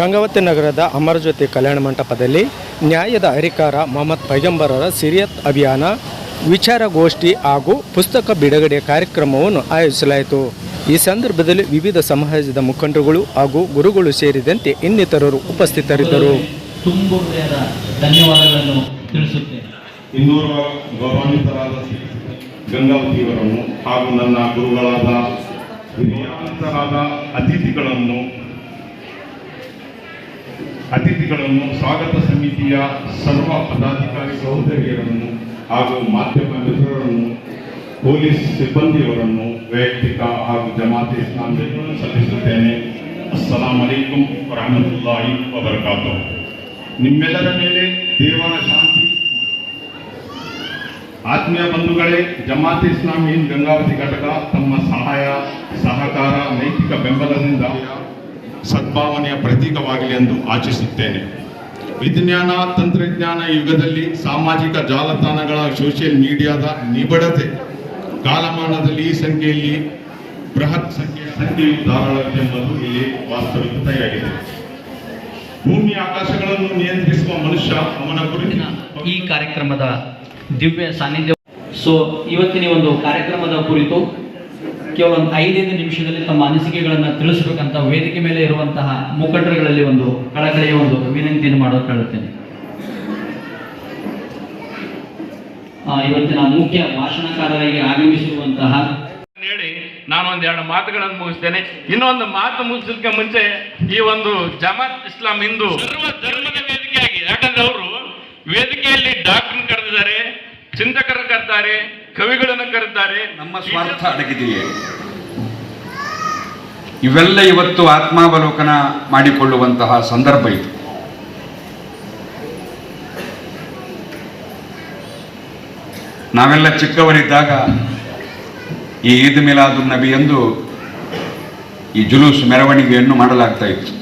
ಗಂಗಾವತಿ ನಗರದ ಅಮರಜ್ಯೋತಿ ಕಲ್ಯಾಣ ಮಂಟಪದಲ್ಲಿ ನ್ಯಾಯದ ಹರಿಕಾರ ಮೊಹಮ್ಮದ್ ಪೈಗಂಬರರ ಸಿರಿಯತ್ ಅಭಿಯಾನ ವಿಚಾರಗೋಷ್ಠಿ ಹಾಗೂ ಪುಸ್ತಕ ಬಿಡುಗಡೆ ಕಾರ್ಯಕ್ರಮವನ್ನು ಆಯೋಜಿಸಲಾಯಿತು. ಈ ಸಂದರ್ಭದಲ್ಲಿ ವಿವಿಧ ಸಮಾಜದ ಮುಖಂಡರುಗಳು ಹಾಗೂ ಗುರುಗಳು ಸೇರಿದಂತೆ ಇನ್ನಿತರರು ಉಪಸ್ಥಿತರಿದ್ದರು. ತುಂಬು ಹೃದಯದ ಧನ್ಯವಾದಗಳನ್ನು ತಿಳಿಸುತ್ತೇನೆ. ಇನ್ನೋರ್ವ ಗೌರವಾನ್ವಿತರಾದ ಶ್ರೀ ಗಂಗಾವತಿಯವರನ್ನು ಹಾಗೂ ನನ್ನ ಗುರುಗಳಾದ ಅತಿಥಿಗಳನ್ನು ಅತಿಥಿಗಳನ್ನು ಸ್ವಾಗತ ಸಮಿತಿಯ ಸರ್ವ ಪದಾಧಿಕಾರಿ ಸಹೋದರಿಯರನ್ನು ಹಾಗೂ ಮಾಧ್ಯಮ ಮಿತ್ರರನ್ನು, ಪೊಲೀಸ್ ಸಿಬ್ಬಂದಿಯವರನ್ನು, ವೈಯಕ್ತಿಕ ಹಾಗೂ ಜಮಾತಿ ಇಸ್ಲಾಮಿಗಳನ್ನು ಸಲ್ಲಿಸುತ್ತೇನೆ. ಅಸ್ಸಲಾಂ ಅಲೈಕುಂ ವರಹಮತುಲ್ಲಾಹಿ ವಬರಕಾತು ನಿಮ್ಮೆಲ್ಲರ ಮೇಲೆ ದೇವರ ಶಾಂತಿ. ಆತ್ಮೀಯ ಬಂಧುಗಳೇ, ಜಮಾತಿ ಇಸ್ಲಾಮಿ ಹಿಂದ್ ಗಂಗಾವತಿ ಘಟಕ, ತಮ್ಮ ಸಹಾಯ, ಸಹಕಾರ, ನೈತಿಕ ಬೆಂಬಲದಿಂದ ಸದ್ಭಾವನೆಯ ಪ್ರತೀಕವಾಗಲಿ ಎಂದು ಆಶಿಸುತ್ತೇನೆ ವಿಜ್ಞಾನ, ತಂತ್ರಜ್ಞಾನ ಯುಗದಲ್ಲಿ ಸಾಮಾಜಿಕ ಜಾಲತಾಣಗಳ ಸೋಷಿಯಲ್ ಮೀಡಿಯಾದ ನಿಬಡತೆ, ಕಾಲಮಾನದಲ್ಲಿ ಈ ಸಂಖ್ಯೆಯಲ್ಲಿ ಬೃಹತ್ ಸಂಖ್ಯೆಯ ಸಂಖ್ಯೆಯು ಧಾರಾಳವಿದೆ ಎಂಬುದು ಇಲ್ಲಿ ವಾಸ್ತವಿಕತೆಯಾಗಿದೆ ಭೂಮಿ ಆಕಾಶಗಳನ್ನು ನಿಯಂತ್ರಿಸುವ ಮನುಷ್ಯ ಅವನ ಗುರುತಿನ ಈ ಕಾರ್ಯಕ್ರಮದ ದಿವ್ಯ ಸಾನ್ನಿಧ್ಯ ಸೊ ಇವತ್ತಿನ ಒಂದು ಕಾರ್ಯಕ್ರಮದ ಕುರಿತು ಕೇವಲ ಒಂದು ಐದೈದು ನಿಮಿಷದಲ್ಲಿ ತಮ್ಮ ಅನಿಸಿಕೆಗಳನ್ನು ತಿಳಿಸಬೇಕಂತ ವೇದಿಕೆ ಮೇಲೆ ಇರುವಂತಹ ಮುಖಂಡರುಗಳಲ್ಲಿ ಒಂದು ಕಳಕಳಿಯ ಒಂದು ವಿನಂತಿಯನ್ನು ಮಾಡೋದು ಕೇಳುತ್ತೇನೆ. ಇವತ್ತಿನ ಮುಖ್ಯ ಭಾಷಣಕಾರರಿಗೆ ಆಗಮಿಸಿರುವಂತಹ ಹೇಳಿ ನಾನು ಎರಡು ಮಾತುಗಳನ್ನು ಮುಗಿಸ್ತೇನೆ. ಇನ್ನೊಂದು ಮಾತು ಮುಗಿಸಲಿಕ್ಕೆ ಮುಂಚೆ ಈ ಒಂದು ಜಮಾತ್ ಇಸ್ಲಾಂ ಹಿಂದೂ ಧರ್ಮದ ವೇದಿಕೆಯಾಗಿ ಯಾಕಂದ್ರೆ ಅವರು ವೇದಿಕೆಯಲ್ಲಿ ಡಾಕ್ಟರ್ ಕರೆದಿದ್ದಾರೆ. ಚಿಂತಕರು ಕರೆದ್ದಾರೆ ಕವಿಗಳನ್ನು ಕರೆದಿದ್ದಾರೆ ನಮ್ಮ ಸ್ವಾರ್ಥ ಅಡಗಿದೆಯೇ? ಇವೆಲ್ಲ ಇವತ್ತು ಆತ್ಮಾವಲೋಕನ ಮಾಡಿಕೊಳ್ಳುವಂತಹ ಸಂದರ್ಭ ಇದು. ನಾವೆಲ್ಲ ಚಿಕ್ಕವರಿದ್ದಾಗ ಈ ಈದ್ ಮಿಲಾದು ನಬಿ ಎಂದು ಈ ಜುಲೂಸ್ ಮೆರವಣಿಗೆಯನ್ನು ಮಾಡಲಾಗ್ತಾ ಇತ್ತು.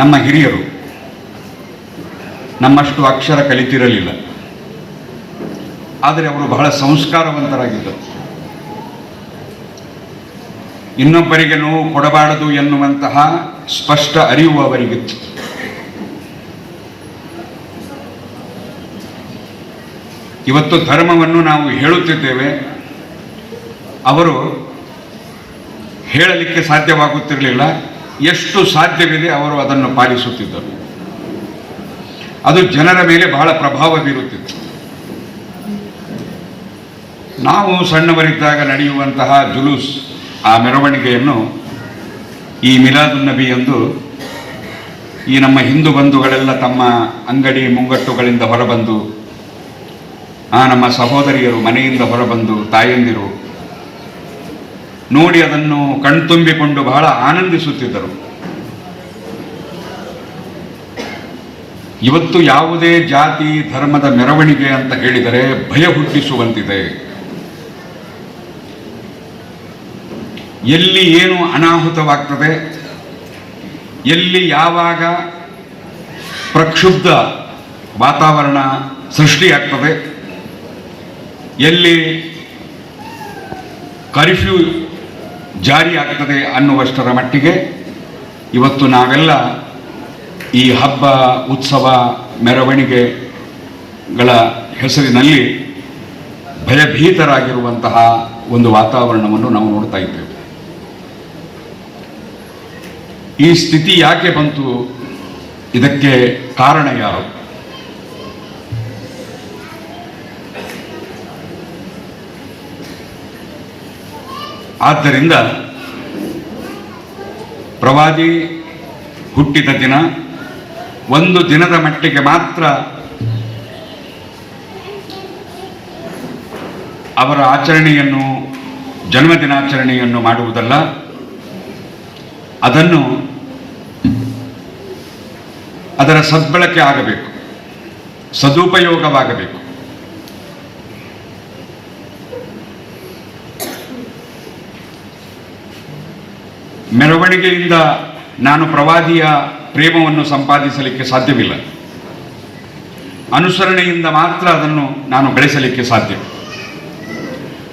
ನಮ್ಮ ಹಿರಿಯರು ನಮ್ಮಷ್ಟು ಅಕ್ಷರ ಕಲಿತಿರಲಿಲ್ಲ. ಆದರೆ ಅವರು ಬಹಳ ಸಂಸ್ಕಾರವಂತರಾಗಿದ್ದರು. ಇನ್ನೊಬ್ಬರಿಗೆ ನೋವು ಕೊಡಬಾರದು ಎನ್ನುವಂತಹ ಸ್ಪಷ್ಟ ಅರಿವು ಅವರಿಗಿತ್ತು ಇವತ್ತು ಧರ್ಮವನ್ನು ನಾವು ಹೇಳುತ್ತಿದ್ದೇವೆ. ಅವರು ಹೇಳಲಿಕ್ಕೆ ಸಾಧ್ಯವಾಗುತ್ತಿರಲಿಲ್ಲ. ಎಷ್ಟು ಸಾಧ್ಯವಿದೆ ಅವರು ಅದನ್ನು ಪಾಲಿಸುತ್ತಿದ್ದರು. ಅದು ಜನರ ಮೇಲೆ ಬಹಳ ಪ್ರಭಾವ ಬೀರುತ್ತಿತ್ತು ನಾವು ಸಣ್ಣವರಿದ್ದಾಗ ನಡೆಯುವಂತಹ ಜುಲೂಸ್ ಆ ಮೆರವಣಿಗೆಯನ್ನು ಈ ನಬಿ ಎಂದು ಈ ನಮ್ಮ ಹಿಂದೂ ಬಂಧುಗಳೆಲ್ಲ ತಮ್ಮ ಅಂಗಡಿ ಮುಂಗಟ್ಟುಗಳಿಂದ ಹೊರಬಂದು, ಆ ನಮ್ಮ ಸಹೋದರಿಯರು ಮನೆಯಿಂದ ಹೊರಬಂದು, ತಾಯಂದಿರು ನೋಡಿ ಅದನ್ನು ಕಣ್ತುಂಬಿಕೊಂಡು ಬಹಳ ಆನಂದಿಸುತ್ತಿದ್ದರು. ಇವತ್ತು ಯಾವುದೇ ಜಾತಿ ಧರ್ಮದ ಮೆರವಣಿಗೆ ಅಂತ ಹೇಳಿದರೆ ಭಯ ಹುಟ್ಟಿಸುವಂತಿದೆ. ಎಲ್ಲಿ ಏನು ಅನಾಹುತವಾಗ್ತದೆ, ಎಲ್ಲಿ ಯಾವಾಗ ಪ್ರಕ್ಷುಬ್ಧ ವಾತಾವರಣ ಸೃಷ್ಟಿಯಾಗ್ತದೆ, ಎಲ್ಲಿ ಕರ್ಫ್ಯೂ ಜಾರಿ ಆಗ್ತದೆ ಅನ್ನುವಷ್ಟರ ಮಟ್ಟಿಗೆ ಇವತ್ತು ನಾವೆಲ್ಲ ಈ ಹಬ್ಬ, ಉತ್ಸವ, ಮೆರವಣಿಗೆಗಳ ಹೆಸರಿನಲ್ಲಿ ಭಯಭೀತರಾಗಿರುವಂತಹ ಒಂದು ವಾತಾವರಣವನ್ನು ನಾವು ನೋಡ್ತಾ ಇದ್ದೇವೆ. ಈ ಸ್ಥಿತಿ ಯಾಕೆ ಬಂತು? ಇದಕ್ಕೆ ಕಾರಣ ಯಾರು? ಆದ್ದರಿಂದ ಪ್ರವಾದಿ ಹುಟ್ಟಿದ ದಿನ ಒಂದು ದಿನದ ಮಟ್ಟಿಗೆ ಮಾತ್ರ ಅವರ ಆಚರಣೆಯನ್ನು ಜನ್ಮದಿನಾಚರಣೆಯನ್ನು ಮಾಡುವುದಲ್ಲ. ಅದನ್ನು ಅದರ ಸದ್ಬಳಕೆ ಆಗಬೇಕು, ಸದುಪಯೋಗವಾಗಬೇಕು. ಮೆರವಣಿಗೆಯಿಂದ ನಾನು ಪ್ರವಾದಿಯ ಪ್ರೇಮವನ್ನು ಸಂಪಾದಿಸಲಿಕ್ಕೆ ಸಾಧ್ಯವಿಲ್ಲ. ಅನುಸರಣೆಯಿಂದ ಮಾತ್ರ ಅದನ್ನು ನಾನು ಬೆಳೆಸಲಿಕ್ಕೆ ಸಾಧ್ಯ.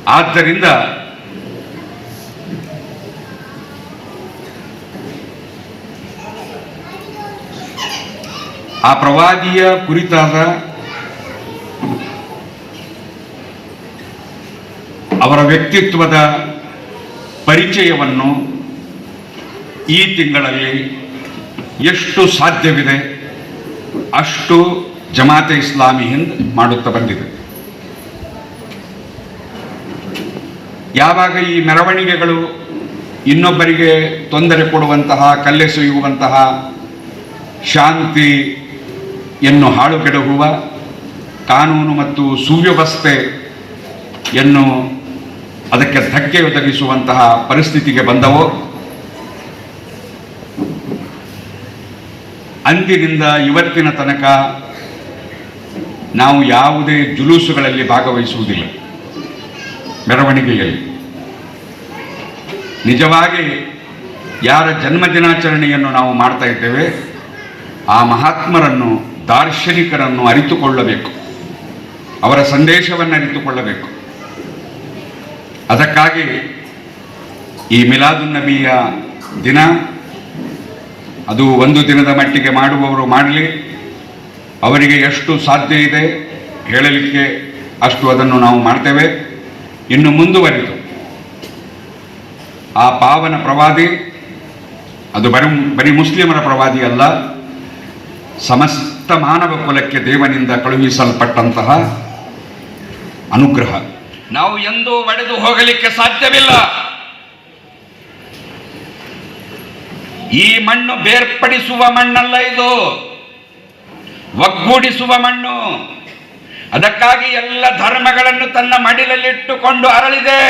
ಆದ್ದರಿಂದ ಆ ಪ್ರವಾದಿಯ ಕುರಿತಾದ ಅವರ ವ್ಯಕ್ತಿತ್ವದ ಪರಿಚಯವನ್ನು ಈ ತಿಂಗಳಲ್ಲಿ ಎಷ್ಟು ಸಾಧ್ಯವಿದೆ ಅಷ್ಟು ಜಮಾತೆ ಇಸ್ಲಾಮಿ ಹಿಂದ್ ಮಾಡುತ್ತಾ ಬಂದಿದೆ. ಯಾವಾಗ ಈ ಮೆರವಣಿಗೆಗಳು ಇನ್ನೊಬ್ಬರಿಗೆ ತೊಂದರೆ ಕೊಡುವಂತಹ ಕಲ್ಲೆಸೆಯುವಂತಹ ಶಾಂತಿಯನ್ನು ಹಾಳುಗೆಡಗುವ ಕಾನೂನು ಮತ್ತು ಸುವ್ಯವಸ್ಥೆ ಸುವ್ಯವಸ್ಥೆಯನ್ನು ಅದಕ್ಕೆ ಧಕ್ಕೆ ಒದಗಿಸುವಂತಹ ಪರಿಸ್ಥಿತಿಗೆ ಬಂದವೋ ಅಂದಿನಿಂದ ಇವತ್ತಿನ ತನಕ ನಾವು ಯಾವುದೇ ಜುಲೂಸುಗಳಲ್ಲಿ ಭಾಗವಹಿಸುವುದಿಲ್ಲ. ಮೆರವಣಿಗೆಯಲ್ಲಿ. ನಿಜವಾಗಿ ಯಾರ ಜನ್ಮದಿನಾಚರಣೆಯನ್ನು ನಾವು ಮಾಡ್ತಾ ಇದ್ದೇವೆ, ಆ ಮಹಾತ್ಮರನ್ನು, ದಾರ್ಶನಿಕರನ್ನು ಅರಿತುಕೊಳ್ಳಬೇಕು. ಅವರ ಸಂದೇಶವನ್ನು ಅರಿತುಕೊಳ್ಳಬೇಕು. ಅದಕ್ಕಾಗಿ ಈ ಮಿಲಾದುನ್ನಬಿಯ ದಿನ ಅದು ಒಂದು ದಿನದ ಮಟ್ಟಿಗೆ ಮಾಡುವವರು ಮಾಡಲಿ. ಅವರಿಗೆ ಎಷ್ಟು ಸಾಧ್ಯ ಇದೆ ಹೇಳಲಿಕ್ಕೆ ಅಷ್ಟು ಅದನ್ನು ನಾವು ಮಾಡ್ತೇವೆ. ಇನ್ನು ಮುಂದುವರಿದು. ಆ ಪಾವನ ಪ್ರವಾದಿ, ಅದು ಬರೀ ಬರೀ ಮುಸ್ಲಿಮರ ಪ್ರವಾದಿ ಅಲ್ಲ, ಸಮಸ್ತ ಮಾನವ ಕುಲಕ್ಕೆ ದೇವನಿಂದ ಕಳುಹಿಸಲ್ಪಟ್ಟಂತಹ ಅನುಗ್ರಹ. ನಾವು ಎಂದೂ ಒಡೆದು ಹೋಗಲಿಕ್ಕೆ ಸಾಧ್ಯವಿಲ್ಲ. ಈ ಮಣ್ಣು ಬೇರ್ಪಡಿಸುವ ಮಣ್ಣಲ್ಲ ಇದು. ಒಗ್ಗೂಡಿಸುವ ಮಣ್ಣು. ಅದಕ್ಕಾಗಿ ಎಲ್ಲ ಧರ್ಮಗಳನ್ನು ತನ್ನ ಮಡಿಲಲ್ಲಿಟ್ಟುಕೊಂಡು ಅರಳಿದೆ.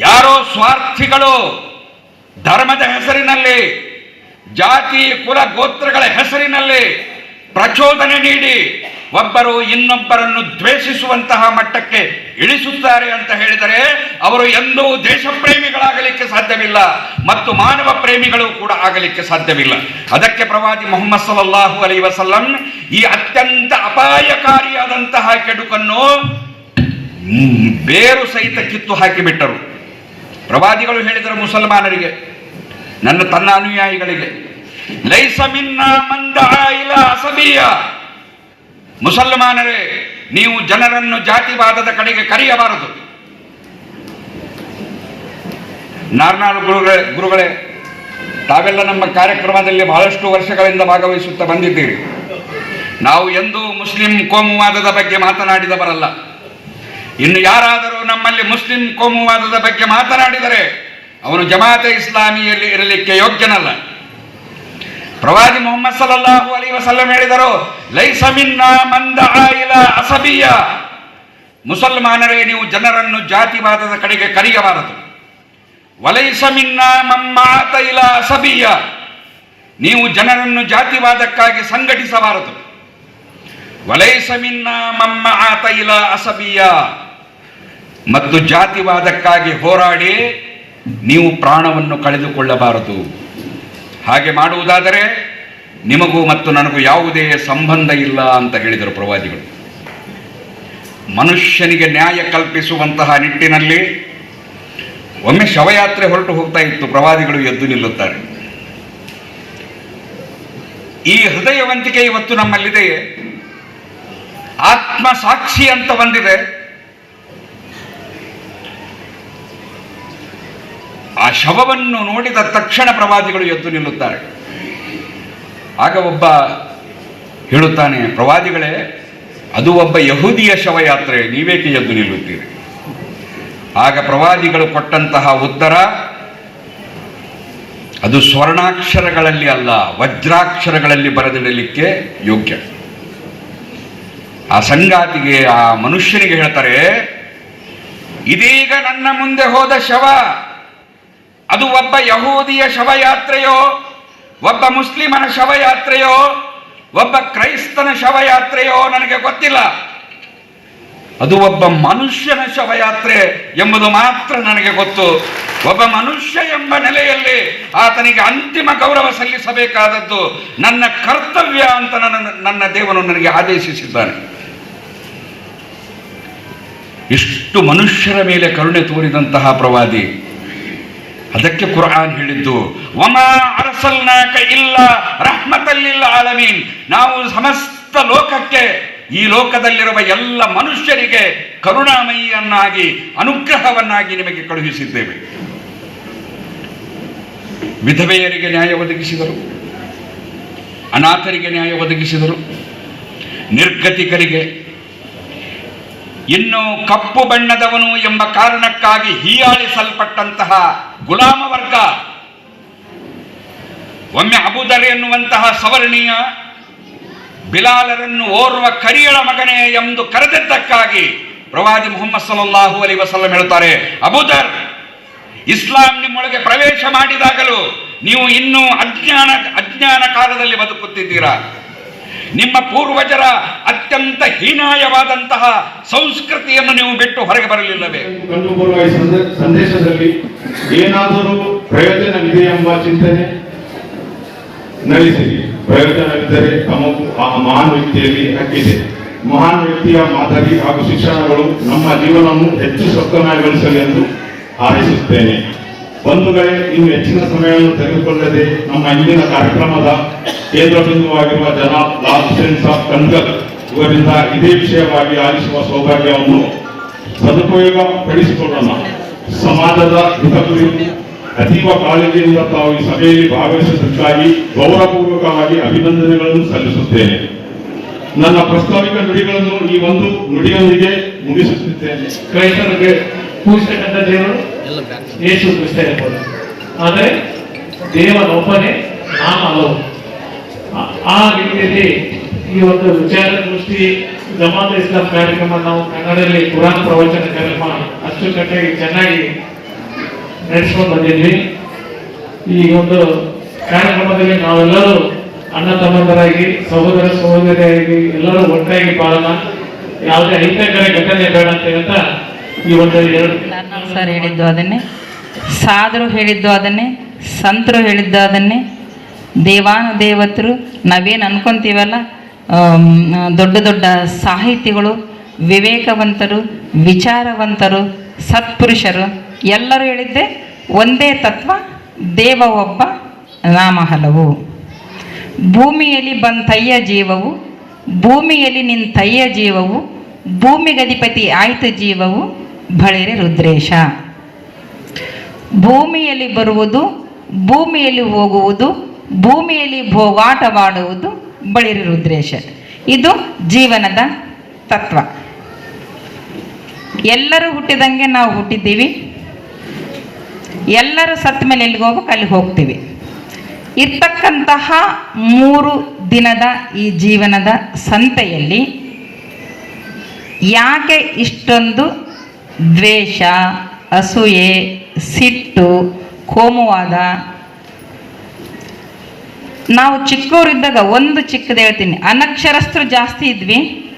ಯಾರೋ ಸ್ವಾರ್ಥಿಗಳು ಧರ್ಮದ ಹೆಸರಿನಲ್ಲಿ, ಜಾತಿ, ಕುಲ, ಗೋತ್ರಗಳ ಹೆಸರಿನಲ್ಲಿ ಪ್ರಚೋದನೆ ನೀಡಿ ಒಬ್ಬರು ಇನ್ನೊಬ್ಬರನ್ನು ದ್ವೇಷಿಸುವಂತಹ ಮಟ್ಟಕ್ಕೆ ಇಳಿಸುತ್ತಾರೆ ಅಂತ ಹೇಳಿದರೆ ಅವರು ಎಂದೂ ದೇಶ ಪ್ರೇಮಿಗಳಾಗಲಿಕ್ಕೆ ಸಾಧ್ಯವಿಲ್ಲ ಮತ್ತು ಮಾನವ ಪ್ರೇಮಿಗಳು ಕೂಡ ಆಗಲಿಕ್ಕೆ ಸಾಧ್ಯವಿಲ್ಲ. ಅದಕ್ಕೆ ಪ್ರವಾದಿ ಮೊಹಮ್ಮದ್ ಸಲ್ಲಲ್ಲಾಹು ಅಲಿ ವಸಲ್ಲಂ ಈ ಅತ್ಯಂತ ಅಪಾಯಕಾರಿಯಾದಂತಹ ಕೆಡುಕನ್ನು ಬೇರು ಸಹಿತ ಕಿತ್ತು ಹಾಕಿಬಿಟ್ಟರು. ಪ್ರವಾದಿಗಳು ಹೇಳಿದರು ಮುಸಲ್ಮಾನರಿಗೆ, ನನ್ನ ತನ್ನ ಅನುಯಾಯಿಗಳಿಗೆ, ಲೈಸ ಮಿನ್ನ ಮಂದ ಇಲ್ಲ ಅಸಬೀಯ ಮುಸಲ್ಮಾನರೇ, ನೀವು ಜನರನ್ನು ಜಾತಿವಾದದ ಕಡೆಗೆ ಕರೆಯಬಾರದು. ನಾರ್ನಾಳು ಗುರುಗಳೇ ಗುರುಗಳೇ, ತಾವೆಲ್ಲ ನಮ್ಮ ಕಾರ್ಯಕ್ರಮದಲ್ಲಿ ಬಹಳಷ್ಟು ವರ್ಷಗಳಿಂದ ಭಾಗವಹಿಸುತ್ತಾ ಬಂದಿದ್ದೀರಿ. ನಾವು ಎಂದೂ ಮುಸ್ಲಿಂ ಕೋಮುವಾದದ ಬಗ್ಗೆ ಮಾತನಾಡಿದವರಲ್ಲ. ಇನ್ನು ಯಾರಾದರೂ ನಮ್ಮಲ್ಲಿ ಮುಸ್ಲಿಂ ಕೋಮುವಾದದ ಬಗ್ಗೆ ಮಾತನಾಡಿದರೆ ಅವನು ಜಮಾತೆ ಇಸ್ಲಾಮಿಯಲ್ಲಿ ಇರಲಿಕ್ಕೆ ಯೋಗ್ಯನಲ್ಲ. ಪ್ರವಾದಿ ಮೊಹಮ್ಮದ್ ಸಲ್ಲಲ್ಲಾಹು ಅಲಿ ವಸಲ್ಲಂ ಹೇಳಿದರು, ಲೈಸ ಮಿನ್ನ ಮಂದ ಆಯಿಲ ಅಸಬಿಯ. ಮುಸಲ್ಮಾನರೇ, ನೀವು ಜನರನ್ನು ಜಾತಿವಾದದ ಕಡೆಗೆ ಕರೆಯಬಾರದು. ವಲೈಸ ಮಿನ್ನ ಮಮ್ಮಾತ ಇಲ ಅಸಬಿಯ. ನೀವು ಜನರನ್ನು ಜಾತಿವಾದಕ್ಕಾಗಿ ಸಂಘಟಿಸಬಾರದು. ವಲೈಸ ಮಿನ್ನ ಮಮ್ಮ ಆತ ಇಲ ಅಸಬಿಯ. ಮತ್ತು ಜಾತಿವಾದಕ್ಕಾಗಿ ಹೋರಾಡಿ ನೀವು ಪ್ರಾಣವನ್ನು ಕಳೆದುಕೊಳ್ಳಬಾರದು. ಹಾಗೆ ಮಾಡುವುದಾದರೆ ನಿಮಗೂ ಮತ್ತು ನನಗೂ ಯಾವುದೇ ಸಂಬಂಧ ಇಲ್ಲ ಅಂತ ಹೇಳಿದರು ಪ್ರವಾದಿಗಳು. ಮನುಷ್ಯನಿಗೆ ನ್ಯಾಯ ಕಲ್ಪಿಸುವಂತಹ ನಿಟ್ಟಿನಲ್ಲಿ ಒಮ್ಮೆ ಶವಯಾತ್ರೆ ಹೊರಟು ಹೋಗ್ತಾ ಇತ್ತು, ಪ್ರವಾದಿಗಳು ಎದ್ದು ನಿಲ್ಲುತ್ತಾರೆ. ಈ ಹೃದಯವಂತಿಕೆ ಇವತ್ತು ನಮ್ಮಲ್ಲಿದೆಯೇ? ಆತ್ಮ ಸಾಕ್ಷಿ ಅಂತ ಬಂದಿದೆ. ಆ ಶವವನ್ನು ನೋಡಿದ ತಕ್ಷಣ ಪ್ರವಾದಿಗಳು ಎದ್ದು ನಿಲ್ಲುತ್ತಾರೆ. ಆಗ ಒಬ್ಬ ಹೇಳುತ್ತಾನೆ, ಪ್ರವಾದಿಗಳೇ, ಅದು ಒಬ್ಬ ಯಹೂದಿಯ ಶವಯಾತ್ರೆ, ನೀವೇಕೆ ಎದ್ದು ನಿಲ್ಲುತ್ತೀರಿ? ಆಗ ಪ್ರವಾದಿಗಳು ಕೊಟ್ಟಂತಹ ಉತ್ತರ, ಅದು ಸ್ವರ್ಣಾಕ್ಷರಗಳಲ್ಲಿ ಅಲ್ಲ, ವಜ್ರಾಕ್ಷರಗಳಲ್ಲಿ ಬರೆದಿಡಲಿಕ್ಕೆ ಯೋಗ್ಯ. ಆ ಸಂಗಾತಿಗೆ, ಆ ಮನುಷ್ಯನಿಗೆ ಹೇಳ್ತಾರೆ, ಇದೀಗ ನನ್ನ ಮುಂದೆ ಹೋದ ಶವ ಅದು ಒಬ್ಬ ಯಹೂದಿಯ ಶವಯಾತ್ರೆಯೋ, ಒಬ್ಬ ಮುಸ್ಲಿಮನ ಶವಯಾತ್ರೆಯೋ, ಒಬ್ಬ ಕ್ರೈಸ್ತನ ಶವಯಾತ್ರೆಯೋ ನನಗೆ ಗೊತ್ತಿಲ್ಲ. ಅದು ಒಬ್ಬ ಮನುಷ್ಯನ ಶವಯಾತ್ರೆ ಎಂಬುದು ಮಾತ್ರ ನನಗೆ ಗೊತ್ತು. ಒಬ್ಬ ಮನುಷ್ಯ ಎಂಬ ನೆಲೆಯಲ್ಲಿ ಆತನಿಗೆ ಅಂತಿಮ ಗೌರವ ಸಲ್ಲಿಸಬೇಕಾದದ್ದು ನನ್ನ ಕರ್ತವ್ಯ ಅಂತ ನನ್ನ ನನ್ನ ದೇವನು ನನಗೆ ಆದೇಶಿಸಿದ್ದಾನೆ. ಇಷ್ಟು ಮನುಷ್ಯರ ಮೇಲೆ ಕರುಣೆ ತೋರಿದಂತಹ ಪ್ರವಾದಿ ಅದಕ್ಕೆ ಕುರಾನ್ ಹೇಳಿದ್ದು, ವಮಾ ಅರಸಲ್ನಾಕ ಇಲ್ಲ ರಹ್ಮತಲ್ಲಿಲ್ಲ ಆಲಮೀನ್. ನಾವು ಸಮಸ್ತ ಲೋಕಕ್ಕೆ, ಈ ಲೋಕದಲ್ಲಿರುವ ಎಲ್ಲ ಮನುಷ್ಯರಿಗೆ ಕರುಣಾಮಯಿಯನ್ನಾಗಿ, ಅನುಗ್ರಹವನ್ನಾಗಿ ನಿಮಗೆ ಕಳುಹಿಸಿದ್ದೇವೆ. ವಿಧವೆಯರಿಗೆ ನ್ಯಾಯ ಒದಗಿಸಿದರು, ಅನಾಥರಿಗೆ ನ್ಯಾಯ ಒದಗಿಸಿದರು, ನಿರ್ಗತಿಕರಿಗೆ ಇನ್ನು ಕಪ್ಪು ಬಣ್ಣದವನು ಎಂಬ ಕಾರಣಕ್ಕಾಗಿ ಹೀಯಾಳಿಸಲ್ಪಟ್ಟಂತಹ ಗುಲಾಮ ವರ್ಗ ಒಮ್ಮೆ ಅಬುದರ್ ಎನ್ನುವಂತಹ ಸವರ್ಣೀಯ ಬಿಲಾಲರನ್ನು ಓರ್ವ ಕರಿಯಳ ಮಗನೇ ಎಂದು ಕರೆದಿದ್ದಕ್ಕಾಗಿ ಪ್ರವಾದಿ ಮುಹಮ್ಮದ್ ಸಲ್ಲಲ್ಲಾಹು ಅಲಿ ವಸಲ್ಲಂ ಹೇಳ್ತಾರೆ ಅಬುದರ್ ಇಸ್ಲಾಂ ನಿಮ್ಮೊಳಗೆ ಪ್ರವೇಶ ಮಾಡಿದಾಗಲೂ ನೀವು ಇನ್ನೂ ಅಜ್ಞಾನ ಅಜ್ಞಾನ ಕಾಲದಲ್ಲಿ ಬದುಕುತ್ತಿದ್ದೀರಾ? ನಿಮ್ಮ ಪೂರ್ವಜರ ಅತ್ಯಂತ ಹೀನಾಯವಾದಂತಹ ಸಂಸ್ಕೃತಿಯನ್ನು ನೀವು ಬಿಟ್ಟು ಹೊರಗೆ ಬರಲಿಲ್ಲವೇ? ಸಂದೇಶದಲ್ಲಿ ಏನಾದರೂ ಪ್ರಯೋಜನವಿದೆ ಎಂಬ ಚಿಂತನೆ ನಡೆಸಿರಿ ಪ್ರಯೋಜನವಿದ್ದರೆ ತಮಗೂ ಆ ಮಹಾನ್ ವ್ಯಕ್ತಿಯಲ್ಲಿ ಹಕ್ಕಿದೆ. ಮಹಾನ್ ವ್ಯಕ್ತಿಯ ಮಾದರಿ ಹಾಗೂ ಶಿಕ್ಷಣಗಳು ನಮ್ಮ ಜೀವನವನ್ನು ಹೆಚ್ಚು ಸೊಕ್ಕಮಯಗೊಳಿಸಲಿ ಎಂದು ಹಾರೈಸುತ್ತೇನೆ. ಬಂಧುಗಳೇ ಇನ್ನು ಹೆಚ್ಚಿನ ಸಮಯವನ್ನು ತೆಗೆದುಕೊಳ್ಳದೆ ನಮ್ಮ ಇಂದಿನ ಕಾರ್ಯಕ್ರಮದ ಕೇಂದ್ರ ಬಿಂದುವಾಗಿರುವ ಜನ ಲಾಲ್ ಸೆನ್ಸ್ ಆಫ್ ಕನ್ಗಲ್ ಇವರಿಂದ ಇದೇ ವಿಷಯವಾಗಿ ಆಲಿಸುವ ಸೌಭಾಗ್ಯವನ್ನು ಸದುಪಯೋಗ ಪಡಿಸಿಕೊಳ್ಳೋಣ. ಸಮಾಜದ ಹಿತ ಕುರಿತು ಅತೀವ ಕಾಳಜಿಯಿಂದ ತಾವು ಈ ಸಭೆಯಲ್ಲಿ ಭಾಗವಹಿಸಿದ್ದಕ್ಕಾಗಿ ಗೌರವಪೂರ್ವಕವಾಗಿ ಅಭಿನಂದನೆಗಳನ್ನು ಸಲ್ಲಿಸುತ್ತೇನೆ. ನನ್ನ ಪ್ರಸ್ತಾವಿಕ ನುಡಿಗಳನ್ನು ಈ ಒಂದು ನುಡಿಯೊಂದಿಗೆ ಮುಗಿಸುತ್ತಿದ್ದೇನೆ. ಕ್ರೈಸ್ತರಿಗೆ ಪೂಜಿಸತಕ್ಕಂಥ ದೇವರು ಯೇಸು ಕ್ರಿಸ್ತನೇ ಇರ್ಬೋದು ಆದರೆ ದೇವನೊಬ್ಬನೇ ನಾಮ ಆ ರೀತಿಯಲ್ಲಿ ಈ ಒಂದು ವಿಚಾರ ದೃಷ್ಟಿ ಜಮಾತ್ ಇಸ್ಲಾಂ ಕಾರ್ಯಕ್ರಮ ನಾವು ಕನ್ನಡದಲ್ಲಿ ಕುರಾನ್ ಪ್ರವಚನ ಕಾರ್ಯಕ್ರಮ ಅಚ್ಚುಕಟ್ಟಾಗಿ ಚೆನ್ನಾಗಿ ನಡೆಸ್ಕೊಂಡು ಬಂದಿದ್ವಿ. ಈ ಒಂದು ಕಾರ್ಯಕ್ರಮದಲ್ಲಿ ನಾವೆಲ್ಲರೂ ಅಣ್ಣ ತಮ್ಮಂದರಾಗಿ, ಸಹೋದರ ಸಹೋದರಿಯಾಗಿ ಎಲ್ಲರೂ ಒಟ್ಟಾಗಿ ಪಾಲನ, ಯಾವುದೇ ಅಹಿತಕರ ಘಟನೆ ಬೇಡ ಅಂತ ಹೇಳ್ತಾ ಸರ್ ಹೇಳಿದ್ದು ಅದನ್ನೇ. ಸಾಧರು ಹೇಳಿದ್ದು ಅದನ್ನೇ, ಸಂತರು ಹೇಳಿದ್ದು ಅದನ್ನೇ. ದೇವಾನು ದೇವತರು ನಾವೇನು ಅನ್ಕೊಂತೀವಲ್ಲ ದೊಡ್ಡ ದೊಡ್ಡ ಸಾಹಿತಿಗಳು, ವಿವೇಕವಂತರು, ವಿಚಾರವಂತರು, ಸತ್ಪುರುಷರು, ಎಲ್ಲರೂ ಹೇಳಿದ್ದೆ, ಒಂದೇ ತತ್ವ ದೇವ ಒಬ್ಬ ನಾಮ ಹಲವು ಭೂಮಿಯಲ್ಲಿ ಬಂತಯ್ಯ ಜೀವವು, ಭೂಮಿಯಲ್ಲಿ ನಿಂತಯ್ಯ ಜೀವವು ಭೂಮಿಗಧಿಪತಿ ಆಯ್ತು ಜೀವವು ಬಳಿರೆ ರುದ್ರೇಶ. ಭೂಮಿಯಲ್ಲಿ ಬರುವುದು, ಭೂಮಿಯಲ್ಲಿ ಹೋಗುವುದು, ಭೂಮಿಯಲ್ಲಿ ಭೋಗಾಟವಾಡುವುದು ಬಳಿರಿ ರುದ್ರೇಶ. ಇದು ಜೀವನದ ತತ್ವ. ಎಲ್ಲರೂ ಹುಟ್ಟಿದಂಗೆ ನಾವು ಹುಟ್ಟಿದ್ದೀವಿ. ಎಲ್ಲರೂ ಸತ್ತ ಮೇಲೆ ಎಲ್ಲಿಗೆ ಹೋಗಬೇಕು? ಅಲ್ಲಿ ಹೋಗ್ತೀವಿ. ಇರ್ತಕ್ಕಂತಹ ಮೂರು ದಿನದ ಈ ಜೀವನದ ಸಂತೆಯಲ್ಲಿ ಯಾಕೆ ಇಷ್ಟೊಂದು ದ್ವೇಷ, ಅಸೂಯೆ, ಸಿಟ್ಟು, ಕೋಮುವಾದ. ನಾವು ಚಿಕ್ಕವರಿದ್ದಾಗ ಒಂದು ಚಿಕ್ಕದು ಹೇಳ್ತೀನಿ. ಅನಕ್ಷರಸ್ಥರು ಜಾಸ್ತಿ ಇದ್ವಿ.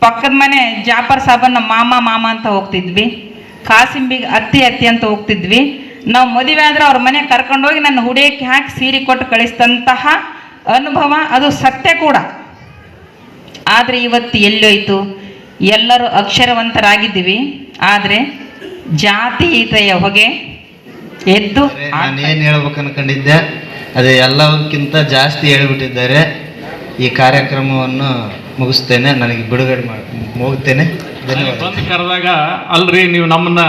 ಪಕ್ಕದ ಮನೆ ಜಾಫರ್ ಸಾಬನ್ನ ಮಾಮ ಮಾಮ ಅಂತ ಹೋಗ್ತಿದ್ವಿ. ಕಾಸಿಂಬಿಗೆ ಅತ್ತಿ ಅತ್ತಿ ಅಂತ ಹೋಗ್ತಿದ್ವಿ. ನಾವು ಮದುವೆ ಆದರೆ ಅವ್ರ ಮನೆ ಕರ್ಕೊಂಡೋಗಿ ನನ್ನ ಹುಡಿಯಕ್ಕೆ ಹಾಕಿ ಸೀರೆ ಕೊಟ್ಟು ಕಳಿಸಿದಂತಹ ಅನುಭವ ಅದು ಸತ್ಯ ಕೂಡ. ಆದರೆ ಇವತ್ತು ಎಲ್ಲೋಯ್ತು ಎಲ್ಲರೂ ಅಕ್ಷರವಂತರಾಗಿದ್ದೀವಿ ಆದರೆ ಜಾತೀಯತೆಯ ಹೊಗೆ ಎದ್ದು ನಾನು ಏನು ಹೇಳ್ಬೇಕು ಅನ್ಕೊಂಡಿದ್ದೆ ಅದೇ ಎಲ್ಲಕ್ಕಿಂತ ಜಾಸ್ತಿ ಹೇಳ್ಬಿಟ್ಟಿದ್ದಾರೆ. ಈ ಕಾರ್ಯಕ್ರಮವನ್ನು ಮುಗಿಸ್ತೇನೆ ನನಗೆ ಬಿಡುಗಡೆ ಮಾಡಿ ಹೋಗ್ತೇನೆ ಧನ್ಯವಾದ. ಬಂದು ಕರೆದಾಗ ಅಲ್ರಿ ನೀವು ನಮ್ಮನ್ನ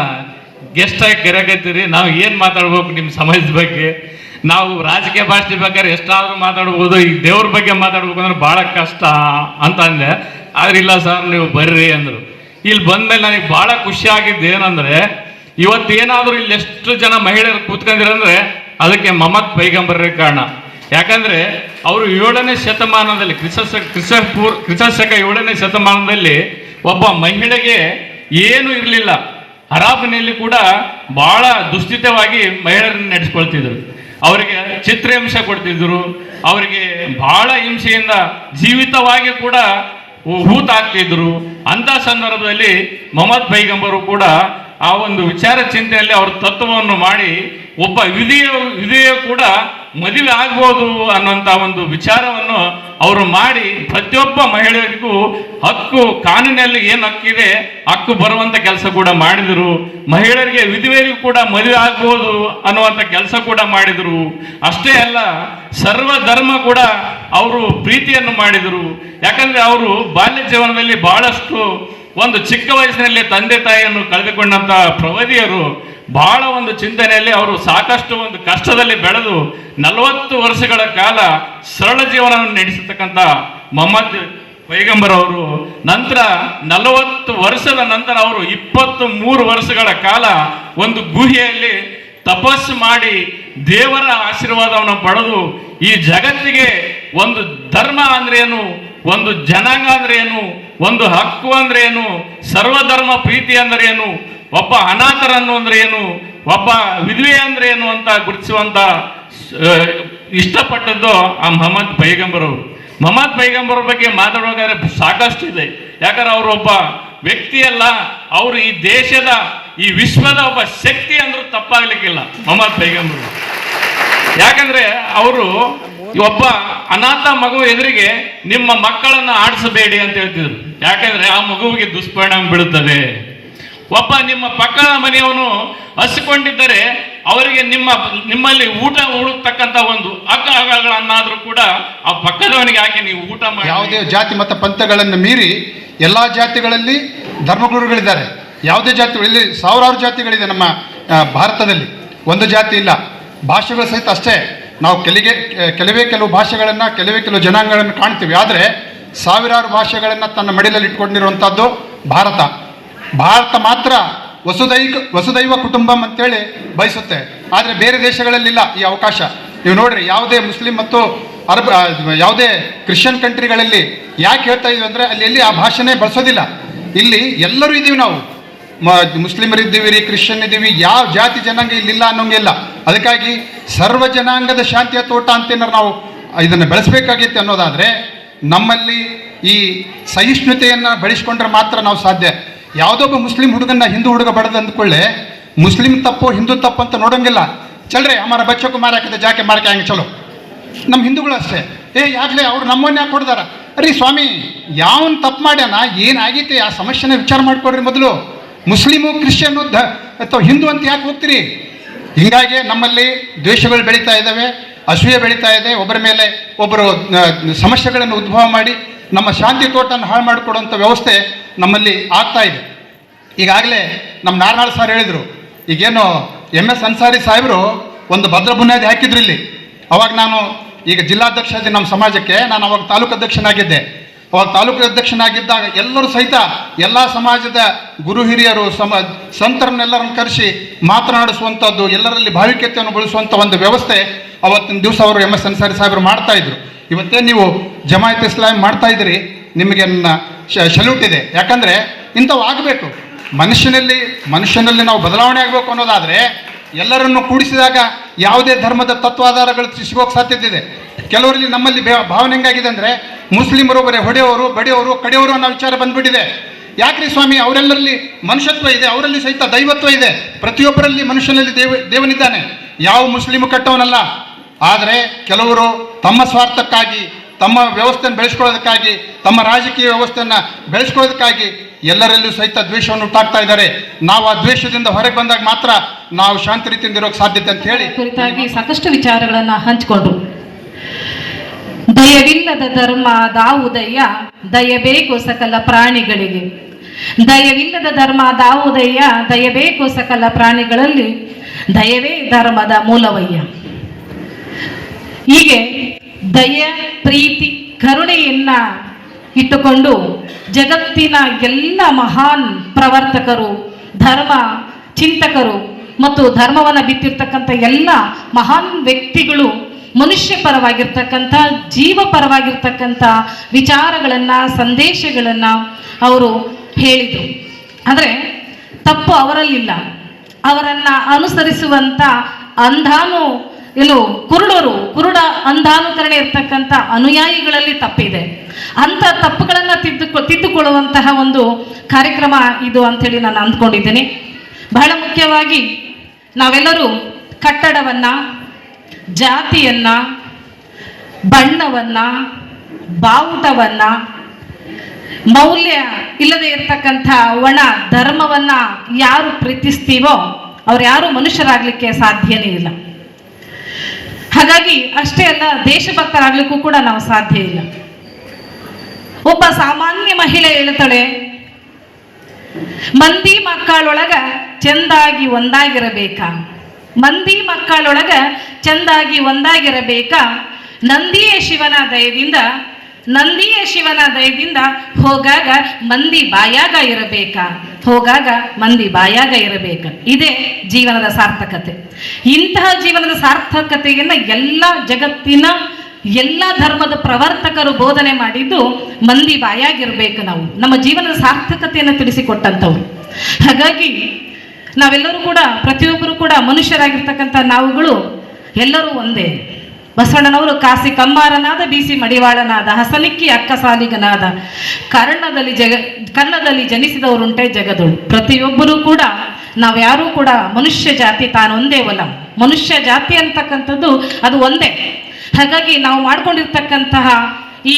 ಗೆಸ್ಟ್ ಆಗಿ ಕರೆಯಕತ್ತೀರಿ ನಾವು ಏನು ಮಾತಾಡ್ಬೇಕು ನಿಮ್ಮ ಸಮಾಜದ ಬಗ್ಗೆ? ನಾವು ರಾಜಕೀಯ ಭಾಷೆ ಬೇಕಾದ್ರೆ ಎಷ್ಟಾದರೂ ಮಾತಾಡ್ಬೋದು ಈ ದೇವ್ರ ಬಗ್ಗೆ ಮಾತಾಡ್ಬೇಕು ಅಂದ್ರೆ ಭಾಳ ಕಷ್ಟ ಅಂತ ಅಂದೆ ಆದ್ರೆ ಇಲ್ಲ ಸರ್, ನೀವು ಬರ್ರಿ ಅಂದರು. ಇಲ್ಲಿ ಬಂದ್ಮೇಲೆ ನನಗೆ ಭಾಳ ಖುಷಿ ಆಗಿದ್ದು ಏನಂದ್ರೆ ಇವತ್ತೇನಾದ್ರೂ ಇಲ್ಲಿ ಎಷ್ಟು ಜನ ಮಹಿಳೆಯರು ಕೂತ್ಕೊಂಡಿರಂದ್ರೆ, ಅದಕ್ಕೆ ಮಮತ್ ಪೈಗಂಬರ್ರ ಕಾರಣ. ಯಾಕಂದ್ರೆ, ಅವರು ಏಳನೇ ಶತಮಾನದಲ್ಲಿ ಕ್ರಿಸ ಕ್ರಿಸ್ತ ಕ್ರಿಸಶಕ ಏಳನೇ ಶತಮಾನದಲ್ಲಿ ಒಬ್ಬ ಮಹಿಳೆಗೆ ಏನು ಇರಲಿಲ್ಲ. ಹರಾಬನಲ್ಲಿ ಕೂಡ ಬಹಳ ದುಸ್ಥಿತವಾಗಿ ಮಹಿಳೆಯರನ್ನು ನಡೆಸ್ಕೊಳ್ತಿದ್ರು. ಅವರಿಗೆ ಚಿತ್ರಹಿಂಸೆ ಕೊಡ್ತಿದ್ರು. ಅವರಿಗೆ ಬಹಳ ಹಿಂಸೆಯಿಂದ ಜೀವಿತವಾಗಿ ಕೂಡ ಹೂತಾಗ್ತಿದ್ರು ಅಂತ ಸಂದರ್ಭದಲ್ಲಿ ಮೊಹಮ್ಮದ್ ಪೈಗಂಬರು ಕೂಡ ಆ ಒಂದು ವಿಚಾರ ಚಿಂತೆಯಲ್ಲಿ ಅವರ ತತ್ವವನ್ನು ಮಾಡಿ ಒಬ್ಬ ವಿಧಿಯ ವಿಧಿಯ ಕೂಡ ಮದುವೆ ಆಗ್ಬೋದು ಅನ್ನುವಂಥ ಒಂದು ವಿಚಾರವನ್ನು ಅವರು ಮಾಡಿ ಪ್ರತಿಯೊಬ್ಬ ಮಹಿಳೆಯರಿಗೂ ಹಕ್ಕು ಕಾನೂನಲ್ಲಿ ಏನು ಹಕ್ಕಿದೆ, ಹಕ್ಕು ಬರುವಂಥ ಕೆಲಸ ಕೂಡ ಮಾಡಿದರು. ಮಹಿಳೆಯರಿಗೆ ವಿಧವೆಯರಿಗೂ ಕೂಡ ಮದುವೆ ಆಗ್ಬೋದು ಅನ್ನುವಂಥ ಕೆಲಸ ಕೂಡ ಮಾಡಿದರು. ಅಷ್ಟೇ ಅಲ್ಲ, ಸರ್ವ ಧರ್ಮ ಕೂಡ ಅವರು ಪ್ರೀತಿಯನ್ನು ಮಾಡಿದರು. ಯಾಕಂದರೆ ಅವರು ಬಾಲ್ಯ ಜೀವನದಲ್ಲಿ ಬಹಳಷ್ಟು ಒಂದು ಚಿಕ್ಕ ವಯಸ್ಸಿನಲ್ಲಿ ತಂದೆ ತಾಯಿಯನ್ನು ಕಳೆದುಕೊಂಡಂಥ ಪ್ರವದಿಯರು. ಬಹಳ ಒಂದು ಚಿಂತನೆಯಲ್ಲಿ ಅವರು ಸಾಕಷ್ಟು ಒಂದು ಕಷ್ಟದಲ್ಲಿ ಬೆಳೆದು ನಲವತ್ತು ವರ್ಷಗಳ ಕಾಲ ಸರಳ ಜೀವನವನ್ನು ನಡೆಸತಕ್ಕಂಥ ಮೊಹಮ್ಮದ್ ಪೈಗಂಬರ್ ಅವರು. ನಂತರ ನಲವತ್ತು ವರ್ಷದ ನಂತರ ಅವರು ಇಪ್ಪತ್ತು ಮೂರು ವರ್ಷಗಳ ಕಾಲ ಒಂದು ಗುಹೆಯಲ್ಲಿ ತಪಸ್ಸು ಮಾಡಿ ದೇವರ ಆಶೀರ್ವಾದವನ್ನು ಪಡೆದು ಈ ಜಗತ್ತಿಗೆ ಒಂದು ಧರ್ಮ ಅಂದ್ರೆ ಏನು ಒಂದು ಜನಾಂಗ ಅಂದ್ರೆ ಏನು ಒಂದು ಹಕ್ಕು ಅಂದ್ರೆ ಏನು ಸರ್ವಧರ್ಮ ಪ್ರೀತಿ ಅಂದ್ರೆ ಏನು ಒಬ್ಬ ಅನಾಥರನ್ನು ಅಂದ್ರೆ ಏನು? ಒಬ್ಬ ವಿಧವೆ ಅಂದ್ರೆ ಏನು ಅಂತ ಗುರುತಿಸುವಂತ ಇಷ್ಟಪಟ್ಟದ್ದು ಆ ಮೊಹಮ್ಮದ್ ಪೈಗಂಬರ್ ಅವರು. ಮೊಹಮ್ಮದ್ ಪೈಗಂಬರ್ ಬಗ್ಗೆ ಮಾತಾಡುವಾಗಾದ್ರೆ ಸಾಕಷ್ಟು ಇದೆ. ಯಾಕಂದ್ರೆ ಅವರು ಒಬ್ಬ ವ್ಯಕ್ತಿಯಲ್ಲ, ಅವರು ಈ ದೇಶದ, ಈ ವಿಶ್ವದ ಒಬ್ಬ ಶಕ್ತಿ ಅಂದ್ರೂ ತಪ್ಪಾಗ್ಲಿಕ್ಕಿಲ್ಲ ಮೊಹಮ್ಮದ್ ಪೈಗಂಬರ್ ಯಾಕಂದ್ರೆ ಅವರು ಒಬ್ಬ ಅನಾಥ ಮಗು ಎದುರಿಗೆ ನಿಮ್ಮ ಮಕ್ಕಳನ್ನು ಆಡಿಸಬೇಡಿ ಅಂತ ಹೇಳ್ತಿದ್ರು. ಯಾಕಂದ್ರೆ ಆ ಮಗುವಿಗೆ ದುಷ್ಪರಿಣಾಮ ಬೀಳುತ್ತದೆ. ಒಬ್ಬ ನಿಮ್ಮ ಪಕ್ಕದ ಮನೆಯವನು ಹಸಿಕೊಂಡಿದ್ದರೆ ಅವರಿಗೆ ನಿಮ್ಮ ನಿಮ್ಮಲ್ಲಿ ಊಟ ಉಳುತ್ತಕ್ಕಂತ ಒಂದು ಅಗ್ಗಗಳನ್ನಾದ್ರೂ ಕೂಡ ಆ ಪಕ್ಕದವನಿಗೆ ಯಾಕೆ ನೀವು ಊಟ ಮಾಡಿ. ಯಾವುದೇ ಜಾತಿ ಮತ್ತು ಪಂಥಗಳನ್ನು ಮೀರಿ ಎಲ್ಲ ಜಾತಿಗಳಲ್ಲಿ ಧರ್ಮಗುರುಗಳಿದ್ದಾರೆ. ಯಾವುದೇ ಜಾತಿಗಳಲ್ಲಿ ಸಾವಿರಾರು ಜಾತಿಗಳಿದೆ ನಮ್ಮ ಭಾರತದಲ್ಲಿ. ಒಂದು ಜಾತಿ ಇಲ್ಲ. ಭಾಷೆಗಳು ಸಹಿತ ಅಷ್ಟೇ. ನಾವು ಕೆಲಿಗೆ ಕೆಲವೇ ಕೆಲವು ಭಾಷೆಗಳನ್ನು, ಕೆಲವೇ ಕೆಲವು ಜನಾಂಗಗಳನ್ನು ಕಾಣ್ತೀವಿ. ಆದರೆ ಸಾವಿರಾರು ಭಾಷೆಗಳನ್ನು ತನ್ನ ಮಡಿಲಲ್ಲಿ ಇಟ್ಕೊಂಡಿರುವಂಥದ್ದು ಭಾರತ. ಭಾರತ ಮಾತ್ರ ವಸುದೈಕ, ವಸುದೈವ ಕುಟುಂಬಂ ಅಂತೇಳಿ ಬಯಸುತ್ತೆ. ಆದರೆ ಬೇರೆ ದೇಶಗಳಲ್ಲಿಲ್ಲ ಈ ಅವಕಾಶ. ನೀವು ನೋಡ್ರಿ, ಯಾವುದೇ ಮುಸ್ಲಿಂ ಮತ್ತು ಅರಬ್ ಯಾವುದೇ ಕ್ರಿಶ್ಚಿಯನ್ ಕಂಟ್ರಿಗಳಲ್ಲಿ ಯಾಕೆ ಹೇಳ್ತಾ ಇದೀವಿ ಅಂದರೆ ಅಲ್ಲಿ ಎಲ್ಲಿ ಆ ಭಾಷೆನೇ ಬಳಸೋದಿಲ್ಲ. ಇಲ್ಲಿ ಎಲ್ಲರೂ ಇದ್ದೀವಿ ನಾವು. ಮ ಮುಸ್ಲಿಮರು ಇದ್ದೀವಿ ರೀ ಕ್ರಿಶ್ಚಿಯನ್ ಇದ್ದೀವಿ ಯಾವ ಜಾತಿ ಜನಾಂಗ ಇಲ್ಲಿಲ್ಲ ಅನ್ನೋಂಗಿಲ್ಲ ಅದಕ್ಕಾಗಿ ಸರ್ವ ಜನಾಂಗದ ಶಾಂತಿಯ ತೋಟ ಅಂತೇನಾರು ನಾವು ಇದನ್ನು ಬೆಳೆಸಬೇಕಾಗಿತ್ತು ಅನ್ನೋದಾದರೆ ನಮ್ಮಲ್ಲಿ ಈ ಸಹಿಷ್ಣುತೆಯನ್ನು ಬೆಳೆಸ್ಕೊಂಡ್ರೆ ಮಾತ್ರ ನಾವು ಸಾಧ್ಯ. ಯಾವುದೊಬ್ಬ ಮುಸ್ಲಿಂ ಹುಡುಗನ್ನ ಹಿಂದೂ ಹುಡುಗ ಬಡದ ಅಂದ್ಕೊಳ್ಳೆ, ಮುಸ್ಲಿಂ ತಪ್ಪು, ಹಿಂದೂ ತಪ್ಪು ಅಂತ ನೋಡೋಂಗಿಲ್ಲ. ಚಲ್ರಿ ಅಮರ ಬಚ್ಚಕ್ಕೂ ಮಾರಾಕಿದೆ ಜಾಕೆ ಮಾರಕ್ಕೆ ಹಂಗೆ ಚಲೋ? ನಮ್ಮ ಹಿಂದೂಗಳು ಅಷ್ಟೇ. ಏ, ಯಾಕ್ಲೆ ಅವ್ರು ನಮ್ಮನ್ನ ಯಾಕೆ ಕೊಡ್ದಾರ ಅರಿ ಸ್ವಾಮಿ, ಯಾವನ್ ತಪ್ಪು ಮಾಡ್ಯಾನ? ಏನಾಗೈತೆ ಆ ಸಮಸ್ಯೆನ ವಿಚಾರ ಮಾಡ್ಕೊಡ್ರಿ ಮೊದಲು. ಮುಸ್ಲಿಮು ಕ್ರಿಶ್ಚಿಯನ್ನು ಧ ಅಥವಾ ಹಿಂದೂ ಅಂತ ಯಾಕೆ ಹೋಗ್ತೀರಿ? ಹೀಗಾಗಿ ನಮ್ಮಲ್ಲಿ ದ್ವೇಷಗಳು ಬೆಳೀತಾ ಇದ್ದಾವೆ ಅಸೂಯೆ ಬೆಳೀತಾ ಇದೆ. ಒಬ್ಬರ ಮೇಲೆ ಒಬ್ಬರು ಸಮಸ್ಯೆಗಳನ್ನು ಉದ್ಭವ ಮಾಡಿ, ನಮ್ಮ ಶಾಂತಿ ತೋಟನ ಹಾಳು ಮಾಡಿಕೊಡುವಂಥ ವ್ಯವಸ್ಥೆ ನಮ್ಮಲ್ಲಿ ಆಗ್ತಾ ಇದೆ. ಈಗಾಗಲೇ ನಮ್ಮ ನಾರಾಯಣ ಸರ್ ಹೇಳಿದರು, ಈಗೇನು ಎಂ ಎಸ್ ಅನ್ಸಾರಿ ಸಾಹೇಬರು ಒಂದು ಭದ್ರ ಬುನಾದಿ ಹಾಕಿದ್ರು ಇಲ್ಲಿ. ಅವಾಗ ನಾನು ಈಗ ಜಿಲ್ಲಾಧ್ಯಕ್ಷ ನಮ್ಮ ಸಮಾಜಕ್ಕೆ, ನಾನು ಅವಾಗ ತಾಲೂಕು ಅಧ್ಯಕ್ಷನಾಗಿದ್ದೆ. ಅವಾಗ ತಾಲೂಕು ಅಧ್ಯಕ್ಷನಾಗಿದ್ದಾಗ ಎಲ್ಲರೂ ಸಹಿತ ಎಲ್ಲ ಸಮಾಜದ ಗುರು ಹಿರಿಯರು, ಸಮ ಸಂತರನ್ನೆಲ್ಲರನ್ನು ಕರೆಸಿ ಮಾತನಾಡಿಸುವಂಥದ್ದು ಎಲ್ಲರಲ್ಲಿ ಭಾವಿಕತೆಯನ್ನು ಬಳಸುವಂಥ ಒಂದು ವ್ಯವಸ್ಥೆ ಅವತ್ತಿನ ದಿವಸ ಅವರು ಎಂ ಎಸ್ ಅನ್ಸಾರಿ ಸಾಹೇಬರು ಮಾಡ್ತಾ ಇದ್ರು. ಇವತ್ತೇ ನೀವು ಜಮಾಯತ್ ಇಸ್ಲಾಂ ಮಾಡ್ತಾ ಇದ್ದೀರಿ. ನಿಮಗೆ ನನ್ನ ಶಲ್ಯೂಟ್ ಇದೆ. ಯಾಕಂದರೆ ಇಂಥವು ಆಗಬೇಕು. ಮನುಷ್ಯನಲ್ಲಿ ಮನುಷ್ಯನಲ್ಲಿ ನಾವು ಬದಲಾವಣೆ ಆಗಬೇಕು ಅನ್ನೋದಾದರೆ ಎಲ್ಲರನ್ನು ಕೂಡಿಸಿದಾಗ ಯಾವುದೇ ಧರ್ಮದ ತತ್ವಾಧಾರಗಳು ಸಿಗೋಕೆ ಸಾಧ್ಯತೆ ಇದೆ ಕೆಲವರಲ್ಲಿ ನಮ್ಮಲ್ಲಿ ಭಾವನೆ ಹೆಂಗಾಗಿದೆ ಅಂದರೆ ಮುಸ್ಲಿಮರು ಬರೀ ಹೊಡೆಯೋರು ಬಡಿಯವರು ಕಡೆಯವರು ಅನ್ನೋ ವಿಚಾರ ಬಂದ್ಬಿಟ್ಟಿದೆ. ಯಾಕ್ರಿ ಸ್ವಾಮಿ? ಅವರೆಲ್ಲರಲ್ಲಿ ಮನುಷ್ಯತ್ವ ಇದೆ, ಅವರಲ್ಲಿ ಸಹಿತ ದೈವತ್ವ ಇದೆ. ಪ್ರತಿಯೊಬ್ಬರಲ್ಲಿ ಮನುಷ್ಯನಲ್ಲಿ ದೇವ, ದೇವನಿದ್ದಾನೆ. ಯಾವ ಮುಸ್ಲಿಮು ಕಟ್ಟವನಲ್ಲ. ಆದರೆ ಕೆಲವರು ತಮ್ಮ ಸ್ವಾರ್ಥಕ್ಕಾಗಿ ತಮ್ಮ ವ್ಯವಸ್ಥೆಯನ್ನು ಬೆಳೆಸ್ಕೊಳ್ಳೋದಕ್ಕಾಗಿ, ತಮ್ಮ ರಾಜಕೀಯ ವ್ಯವಸ್ಥೆಯನ್ನು ಬೆಳೆಸ್ಕೊಳ್ಳೋದಕ್ಕಾಗಿ ಎಲ್ಲರಲ್ಲೂ ಸಹಿತ ದ್ವೇಷವನ್ನು ಉಂಟಾಗ್ತಾ ಇದ್ದಾರೆ. ನಾವು ಆ ದ್ವೇಷದಿಂದ ಹೊರಗೆ ಬಂದಾಗ ಮಾತ್ರ ನಾವು ಶಾಂತಿ ರೀತಿಯಿಂದ ಇರೋಕ್ಕೆ ಸಾಧ್ಯತೆ ಅಂತ ಹೇಳಿ. ಕುರಿತಾಗಿ ಸಾಕಷ್ಟು ವಿಚಾರಗಳನ್ನು ಹಂಚಿಕೊಂಡ್ರು ದಯವಿಲ್ಲದ ಧರ್ಮ ದಾವುದಯ್ಯ ದಯಬೇಕು ಸಕಲ ಪ್ರಾಣಿಗಳಿಗೆ. ದಯವಿಲ್ಲದ ಧರ್ಮ ದಾವುದಯ್ಯ ದಯಬೇಕು ಸಕಲ ಪ್ರಾಣಿಗಳಲ್ಲಿ. ದಯವೇ ಧರ್ಮದ ಮೂಲವಯ್ಯ. ಹೀಗೆ ದಯ, ಪ್ರೀತಿ, ಕರುಣೆಯನ್ನ ಇಟ್ಟುಕೊಂಡು ಜಗತ್ತಿನ ಎಲ್ಲ ಮಹಾನ್ ಪ್ರವರ್ತಕರು, ಧರ್ಮ ಚಿಂತಕರು ಮತ್ತು ಧರ್ಮವನ್ನು ಬಿತ್ತಿರ್ತಕ್ಕಂಥ ಎಲ್ಲ ಮಹಾನ್ ವ್ಯಕ್ತಿಗಳು ಮನುಷ್ಯ ಪರವಾಗಿರ್ತಕ್ಕಂಥ, ಜೀವ ಪರವಾಗಿರ್ತಕ್ಕಂಥ ವಿಚಾರಗಳನ್ನು, ಸಂದೇಶಗಳನ್ನು ಅವರು ಹೇಳಿದರು. ಆದರೆ ತಪ್ಪು ಅವರಲ್ಲಿಲ್ಲ. ಅವರನ್ನು ಅನುಸರಿಸುವಂಥ ಅಂಧಾನು ಏನು ಕುರುಡರು, ಕುರುಡ ಅಂಧಾನುಕರಣೆ ಇರ್ತಕ್ಕಂಥ ಅನುಯಾಯಿಗಳಲ್ಲಿ ತಪ್ಪಿದೆ. ಅಂಥ ತಪ್ಪುಗಳನ್ನು ತಿದ್ದು ತಿದ್ದುಕೊಳ್ಳುವಂತಹ ಒಂದು ಕಾರ್ಯಕ್ರಮ ಇದು ಅಂಥೇಳಿ ನಾನು ಅಂದ್ಕೊಂಡಿದ್ದೀನಿ. ಬಹಳ ಮುಖ್ಯವಾಗಿ ನಾವೆಲ್ಲರೂ ಕಟ್ಟಡವನ್ನ, ಜಾತಿಯನ್ನ, ಬಣ್ಣವನ್ನ, ಬಾವುಟವನ್ನು, ಮೌಲ್ಯ ಇಲ್ಲದೆ ಇರತಕ್ಕಂಥ ಒಣ ಧರ್ಮವನ್ನ ಯಾರು ಪ್ರೀತಿಸ್ತೀವೋ ಅವ್ರು ಯಾರು ಮನುಷ್ಯರಾಗಲಿಕ್ಕೆ ಸಾಧ್ಯನೇ ಇಲ್ಲ. ಹಾಗಾಗಿ ಅಷ್ಟೇ ಅಲ್ಲ, ದೇಶಭಕ್ತರಾಗ್ಲಿಕ್ಕೂ ಕೂಡ ನಾವು ಸಾಧ್ಯ ಇಲ್ಲ. ಒಬ್ಬ ಸಾಮಾನ್ಯ ಮಹಿಳೆ ಹೇಳ್ತಾಳೆ, ಮಂದಿ ಮಕ್ಕಳೊಳಗ ಚೆಂದಾಗಿ ಒಂದಾಗಿರಬೇಕಾ? ಮಂದಿ ಮಕ್ಕಳೊಳಗ ಚೆಂದಾಗಿ ಒಂದಾಗಿರಬೇಕಾ? ನಂದಿಯ ಶಿವನ ದಯದಿಂದ ನಂದಿಯ ಶಿವನ ದಯದಿಂದ ಹೋಗಾಗ ಮಂದಿ ಬಾಯಾಗ ಇರಬೇಕಾ. ಹೋಗಾಗ ಮಂದಿ ಬಾಯಾಗ ಇರಬೇಕ. ಇದೇ ಜೀವನದ ಸಾರ್ಥಕತೆ. ಇಂತಹ ಜೀವನದ ಸಾರ್ಥಕತೆಯನ್ನು ಎಲ್ಲ ಜಗತ್ತಿನ ಎಲ್ಲ ಧರ್ಮದ ಪ್ರವರ್ತಕರು ಬೋಧನೆ ಮಾಡಿದ್ದು ಮಂದಿ ಬಾಯಾಗಿರ್ಬೇಕು ನಾವು. ನಮ್ಮ ಜೀವನದ ಸಾರ್ಥಕತೆಯನ್ನು ತಿಳಿಸಿಕೊಟ್ಟಂಥವ್ರು. ಹಾಗಾಗಿ ನಾವೆಲ್ಲರೂ ಕೂಡ ಪ್ರತಿಯೊಬ್ಬರು ಕೂಡ ಮನುಷ್ಯರಾಗಿರ್ತಕ್ಕಂಥ ನಾವುಗಳು ಎಲ್ಲರೂ ಒಂದೇ. ಬಸವಣ್ಣನವರು ಕಾಸಿ ಕಮ್ಮಾರನಾದ ಸಿ ಮಡಿವಾಳನಾದ ಹಸನಿಕ್ಕಿ ಅಕ್ಕ ಸಾಲಿಗನಾದ, ಕರ್ಣದಲ್ಲಿ ಜಗ, ಕರ್ಣದಲ್ಲಿ ಜನಿಸಿದವರುಂಟೆ ಜಗದಳು. ಪ್ರತಿಯೊಬ್ಬರೂ ಕೂಡ, ನಾವ್ಯಾರೂ ಕೂಡ ಮನುಷ್ಯ ಜಾತಿ ತಾನೊಂದೇ ಹೊಲ ಮನುಷ್ಯ ಜಾತಿ ಅಂತಕ್ಕಂಥದ್ದು ಅದು ಒಂದೇ. ಹಾಗಾಗಿ ನಾವು ಮಾಡ್ಕೊಂಡಿರ್ತಕ್ಕಂತಹ ಈ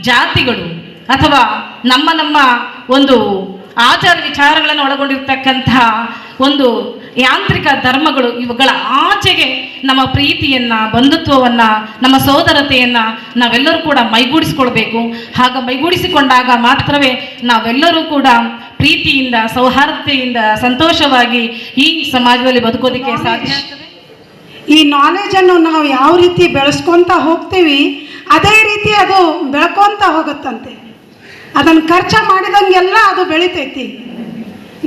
ಜಾತಿಗಳು ಅಥವಾ ನಮ್ಮ ನಮ್ಮ ಒಂದು ಆಚಾರ ವಿಚಾರಗಳನ್ನು ಒಳಗೊಂಡಿರ್ತಕ್ಕಂತಹ ಒಂದು ಯಾಂತ್ರಿಕ ಧರ್ಮಗಳು ಇವುಗಳ ಆಚೆಗೆ ನಮ್ಮ ಪ್ರೀತಿಯನ್ನ ಬಂಧುತ್ವವನ್ನ ನಮ್ಮ ಸೋದರತೆಯನ್ನ ನಾವೆಲ್ಲರೂ ಕೂಡ ಮೈಗೂಡಿಸಿಕೊಳ್ಬೇಕು. ಹಾಗ ಮೈಗೂಡಿಸಿಕೊಂಡಾಗ ಮಾತ್ರವೇ ನಾವೆಲ್ಲರೂ ಕೂಡ ಪ್ರೀತಿಯಿಂದ ಸೌಹಾರ್ದತೆಯಿಂದ ಸಂತೋಷವಾಗಿ ಈ ಸಮಾಜದಲ್ಲಿ ಬದುಕೋದಕ್ಕೆ ಸಾಧ್ಯ ಈ ಈ ನಾಲೆಜನ್ನು ನಾವು ಯಾವ ರೀತಿ ಬೆಳೆಸ್ಕೊತ ಹೋಗ್ತೀವಿ ಅದೇ ರೀತಿ ಅದು ಬೆಳ್ಕೊತ ಹೋಗುತ್ತಂತೆ. ಅದನ್ನು ಖರ್ಚು ಮಾಡಿದಂಗೆಲ್ಲ ಅದು ಬೆಳಿತೈತಿ.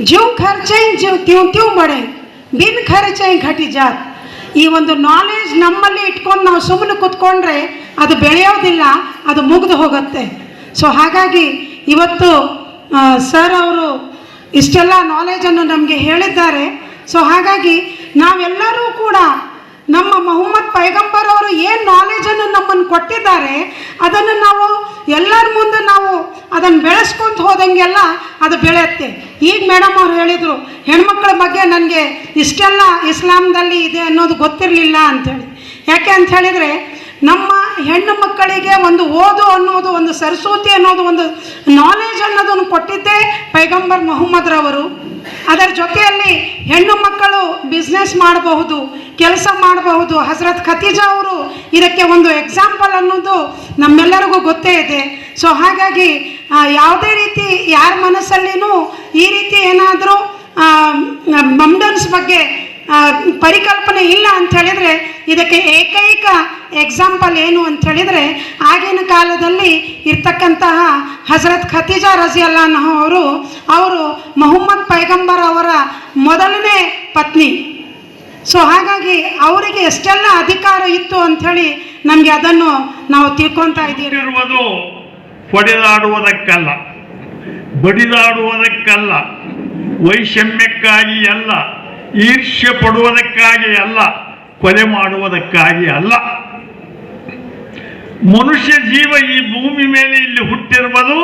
ಜೀವ ಖರ್ಚೆ ಜೀವ ತ್ಯೂ ತ್ಯೂ ಮಳೆ ಬಿನ್ ಖರ್ಚೆ ಘಟಿ ಜಾತ್. ಈ ಒಂದು ನಾಲೆಜ್ ನಮ್ಮಲ್ಲಿ ಇಟ್ಕೊಂಡು ನಾವು ಸುಮ್ಮನೆ ಕೂತ್ಕೊಂಡ್ರೆ ಅದು ಬೆಳೆಯೋದಿಲ್ಲ, ಅದು ಮುಗಿದು ಹೋಗುತ್ತೆ. ಸೊ ಹಾಗಾಗಿ ಇವತ್ತು ಸರ್ ಅವರು ಇಷ್ಟೆಲ್ಲ ನಾಲೆಜನ್ನು ನಮಗೆ ಹೇಳಿದ್ದಾರೆ. ಸೊ ಹಾಗಾಗಿ ನಾವೆಲ್ಲರೂ ಕೂಡ ನಮ್ಮ ಮೊಹಮ್ಮದ್ ಪೈಗಂಬರ್ ಅವರು ಏನು ನಾಲೆಜನ್ನು ನಮ್ಮನ್ನು ಕೊಟ್ಟಿದ್ದಾರೆ, ಅದನ್ನು ನಾವು ಎಲ್ಲರ ಮುಂದೆ ನಾವು ಅದನ್ನು ಬೆಳೆಸ್ಕೊಂತ ಹೋದಂಗೆಲ್ಲ ಅದು ಬೆಳೆಯುತ್ತೆ. ಈಗ ಮೇಡಮ್ ಅವ್ರು ಹೇಳಿದರು, ಹೆಣ್ಮಕ್ಳ ಬಗ್ಗೆ ನನಗೆ ಇಷ್ಟೆಲ್ಲ ಇಸ್ಲಾಂದಲ್ಲಿ ಇದೆ ಅನ್ನೋದು ಗೊತ್ತಿರಲಿಲ್ಲ ಅಂಥೇಳಿ. ಯಾಕೆ ಅಂತ ಹೇಳಿದರೆ, ನಮ್ಮ ಹೆಣ್ಣು ಮಕ್ಕಳಿಗೆ ಒಂದು ಓದು ಅನ್ನೋದು, ಒಂದು ಸರಸ್ವತಿ ಅನ್ನೋದು ಒಂದು ನಾಲೆಜ್ ಅನ್ನೋದನ್ನು ಕೊಟ್ಟಿದ್ದೇ ಪೈಗಂಬರ್ ಮೊಹಮ್ಮದ್ರವರು. ಅದರ ಜೊತೆಯಲ್ಲಿ ಹೆಣ್ಣು ಮಕ್ಕಳು ಬಿಸ್ನೆಸ್ ಮಾಡಬಹುದು, ಕೆಲಸ ಮಾಡಬಹುದು. ಹಜರತ್ ಖತೀಜಾ ಅವರು ಇದಕ್ಕೆ ಒಂದು ಎಕ್ಸಾಂಪಲ್ ಅನ್ನೋದು ನಮ್ಮೆಲ್ಲರಿಗೂ ಗೊತ್ತೇ ಇದೆ. ಸೊ ಹಾಗಾಗಿ ಯಾವುದೇ ರೀತಿ ಯಾರ ಮನಸ್ಸಲ್ಲಿನೂ ಈ ರೀತಿ ಏನಾದರೂ ಮಮ್ಡನ್ಸ್ ಬಗ್ಗೆ ಪರಿಕಲ್ಪನೆ ಇಲ್ಲ ಅಂತ ಹೇಳಿದರೆ ಇದಕ್ಕೆ ಏಕೈಕ ಎಕ್ಸಾಂಪಲ್ ಏನು ಅಂತ ಹೇಳಿದರೆ ಆಗಿನ ಕಾಲದಲ್ಲಿ ಇರ್ತಕ್ಕಂತಹ ಹಜರತ್ ಖತೀಜಾ ರಜಿಯಲ್ಲಾ ಅವರು ಅವರು ಮೊಹಮ್ಮದ್ ಪೈಗಂಬರ್ ಅವರ ಮೊದಲನೇ ಪತ್ನಿ. ಸೊ ಹಾಗಾಗಿ ಅವರಿಗೆ ಎಷ್ಟೆಲ್ಲ ಅಧಿಕಾರ ಇತ್ತು ಅಂಥೇಳಿ ನಮಗೆ ಅದನ್ನು ನಾವು ತಿಳ್ಕೊತಾ ಇದ್ದೀವಿ. ಹೊಡೆದಾಡುವುದಕ್ಕಲ್ಲ ಬಡಿದಾಡುವುದಕ್ಕಲ್ಲ. ವೈಷಮ್ಯಕ್ಕಾಗಿ ಅಲ್ಲ. ಈರ್ಷ್ಯ ಪಡುವುದಕ್ಕಾಗಿ ಅಲ್ಲ, ಕೊಲೆ ಮಾಡುವುದಕ್ಕಾಗಿ ಅಲ್ಲ. ಮನುಷ್ಯ ಜೀವ ಈ ಭೂಮಿ ಮೇಲೆ ಇಲ್ಲಿ ಹುಟ್ಟಿರುವುದು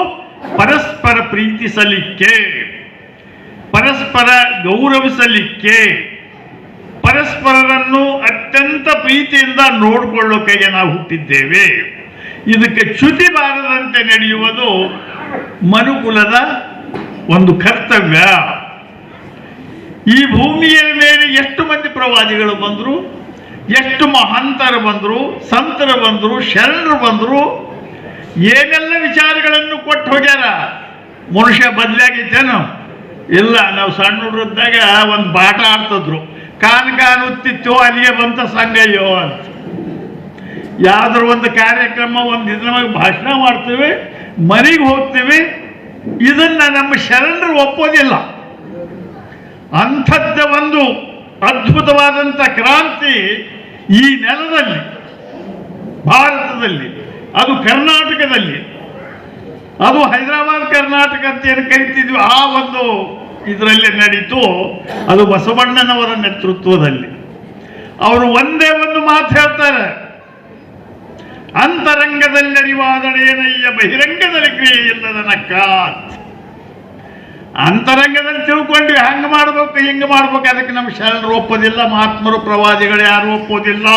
ಪರಸ್ಪರ ಪ್ರೀತಿಸಲಿಕ್ಕೆ, ಪರಸ್ಪರ ಗೌರವಿಸಲಿಕ್ಕೆ, ಪರಸ್ಪರರನ್ನು ಅತ್ಯಂತ ಪ್ರೀತಿಯಿಂದ ನೋಡಿಕೊಳ್ಳೋಕೆ ನಾವು ಹುಟ್ಟಿದ್ದೇವೆ. ಇದಕ್ಕೆ ಚ್ಯುತಿ ಬಾರದಂತೆ ನಡೆಯುವುದು ಮನುಕುಲದ ಒಂದು ಕರ್ತವ್ಯ. ಈ ಭೂಮಿಯ ಮೇಲೆ ಎಷ್ಟು ಮಂದಿ ಪ್ರವಾದಿಗಳು ಬಂದರು? ಎಷ್ಟು ಮಹಾಂತರು ಬಂದರು? ಸಂತರು ಬಂದರು? ಶರಣರು ಬಂದರು? ಏನೆಲ್ಲ ವಿಚಾರಗಳನ್ನು ಕೊಟ್ಟು ಹೋಗ್ಯಾರ? ಮನುಷ್ಯ ಬದಲಾಗಿತ್ತೇನು ಇಲ್ಲ, ನಾವು ಸಣ್ಣ ಹುಡುಗದಾಗ ಒಂದು ಬಾಟ ಆಡ್ತಿದ್ರು. ಕಾನ್ ಉತ್ತಿತ್ತು, ಅಲ್ಲಿಗೆ ಬಂತ ಸಂಗಯ್ಯೋ ಅಂತ. ಯಾವ್ದಾರು ಒಂದು ಕಾರ್ಯಕ್ರಮ, ಒಂದು ಇದ್ರ ಮ್ಯಾಗ ಭಾಷಣ ಮಾಡ್ತೀವಿ, ಮನೆಗೆ ಹೋಗ್ತೀವಿ. ಇದನ್ನ ನಮ್ಮ ಶರಣರು ಒಪ್ಪೋದಿಲ್ಲ. ಅಂಥದ್ದ ಒಂದು ಅದ್ಭುತವಾದಂಥ ಕ್ರಾಂತಿ ಈ ನೆಲದಲ್ಲಿ, ಭಾರತದಲ್ಲಿ, ಅದು ಕರ್ನಾಟಕದಲ್ಲಿ. ಅದು ಹೈದರಾಬಾದ್, ಕರ್ನಾಟಕ ಅಂತ ಏನು ಕರಿತಿದ್ವಿ, ಆ ಒಂದು ಇದರಲ್ಲಿ ನಡೀತು. ಅದು ಬಸವಣ್ಣನವರ ನೇತೃತ್ವದಲ್ಲಿ. ಅವರು ಒಂದೇ ಒಂದು ಮಾತು ಹೇಳ್ತಾರೆ. ಅಂತರಂಗದಲ್ಲಿ ನಡೆಯುವಾದಡೇನಯ್ಯ ಬಹಿರಂಗದಲ್ಲಿ ಕ್ರಿಯೆ ಇಲ್ಲದ ನಕ್ಕಾತ್ ಅಂತರಂಗದಲ್ಲಿ ತಿಳ್ಕೊಂಡ್ವಿ ಹಂಗೆ ಮಾಡ್ಬೇಕು, ಹಿಂಗೆ ಮಾಡ್ಬೇಕು, ಅದಕ್ಕೆ ನಮ್ಮ ಶರಣರು ಒಪ್ಪೋದಿಲ್ಲ ಮಹಾತ್ಮರು, ಪ್ರವಾದಿಗಳು ಯಾರು ಒಪ್ಪೋದಿಲ್ಲ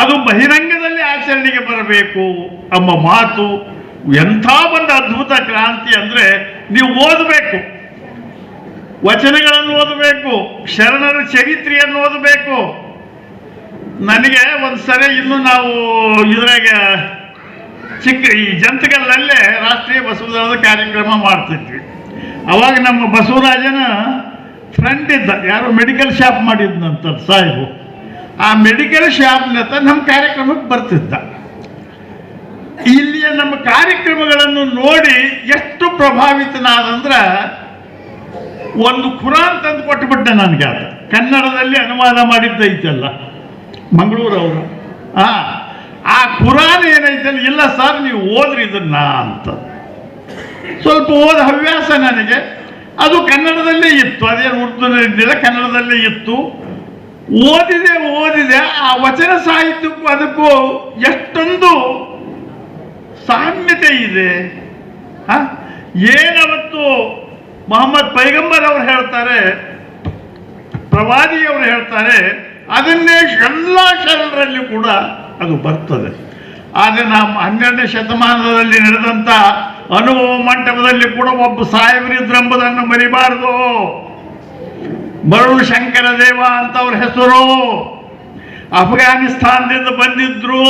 ಅದು ಬಹಿರಂಗದಲ್ಲಿ ಆಚರಣೆಗೆ ಬರಬೇಕು ಎಂಬ ಮಾತು, ಎಂಥ ಒಂದು ಅದ್ಭುತ ಕ್ರಾಂತಿ ಅಂದರೆ ನೀವು ಓದಬೇಕು. ವಚನಗಳನ್ನು ಓದಬೇಕು, ಶರಣರ ಚರಿತ್ರೆಯನ್ನು ಓದಬೇಕು. ನನಗೆ ಒಂದು ಸರಿ ಇನ್ನು ನಾವು ಇದ್ರಾಗ ಚಿಕ್ಕ ಈ ಜಂತಗಲ್ಲಲ್ಲೇ ರಾಷ್ಟ್ರೀಯ ಬಸವರಾಜ ಕಾರ್ಯಕ್ರಮ ಮಾಡ್ತಿದ್ವಿ. ಅವಾಗ ನಮ್ಮ ಬಸವರಾಜನ ಫ್ರೆಂಡ್ ಇದ್ದ, ಯಾರೋ ಮೆಡಿಕಲ್ ಶಾಪ್ ಮಾಡಿದ್ನಂತ ಸಾಹೇಬು. ಆ ಮೆಡಿಕಲ್ ಶಾಪ್ನತ್ತ ನಮ್ಮ ಕಾರ್ಯಕ್ರಮಕ್ಕೆ ಬರ್ತಿದ್ದ. ಇಲ್ಲಿಯ ನಮ್ಮ ಕಾರ್ಯಕ್ರಮಗಳನ್ನು ನೋಡಿ ಎಷ್ಟು ಪ್ರಭಾವಿತನಾದಂದ್ರೆ ಒಂದು ಖುರಾನ್ ತಂದು ಕೊಟ್ಟುಬಿಟ್ಟೆ ನನಗೆ ಅದು. ಕನ್ನಡದಲ್ಲಿ ಅನುವಾದ ಮಾಡಿದ್ದೈತಲ್ಲ. ಮಂಗಳೂರು ಅವರು ಆ. ಆ ಕುರಾನ್ ಏನೈತೆ ಇಲ್ಲ ಸರ್ ನೀವು ಓದ್ರಿ ಇದನ್ನ ಅಂತ. ಸ್ವಲ್ಪ ಓದ ಹವ್ಯಾಸ ನನಗೆ. ಅದು ಕನ್ನಡದಲ್ಲೇ ಇತ್ತು. ಅದೇನು ಉರ್ದು ಇದ್ದಿಲ್ಲ ಕನ್ನಡದಲ್ಲೇ ಇತ್ತು. ಓದಿದೆ ಓದಿದೆ. ಆ ವಚನ ಸಾಹಿತ್ಯಕ್ಕೂ ಅದಕ್ಕೂ ಎಷ್ಟೊಂದು ಸಾಮ್ಯತೆ ಇದೆ? ಏನವತ್ತು ಮೊಹಮ್ಮದ್ ಪೈಗಂಬರ್ ಅವರು ಹೇಳ್ತಾರೆ, ಪ್ರವಾದಿಯವರು ಹೇಳ್ತಾರೆ, ಅದನ್ನೇ ಎಲ್ಲ ಶರಣರಲ್ಲಿ ಕೂಡ ಅದು ಬರ್ತದೆ. ಆದರೆ ನಮ್ಮ ಹನ್ನೆರಡನೇ ಶತಮಾನದಲ್ಲಿ ನಡೆದಂಥ ಅನುಭವ ಮಂಟಪದಲ್ಲಿ ಕೂಡ ಒಬ್ಬ ಸಾಹೇಬರಿದ್ರೆಂಬುದನ್ನು ಮರಿಬಾರದು. ಮರುಳು ಶಂಕರ ದೇವ ಅಂತ ಅವ್ರ ಹೆಸರು. ಅಫ್ಘಾನಿಸ್ತಾನದಿಂದ ಬಂದಿದ್ರು.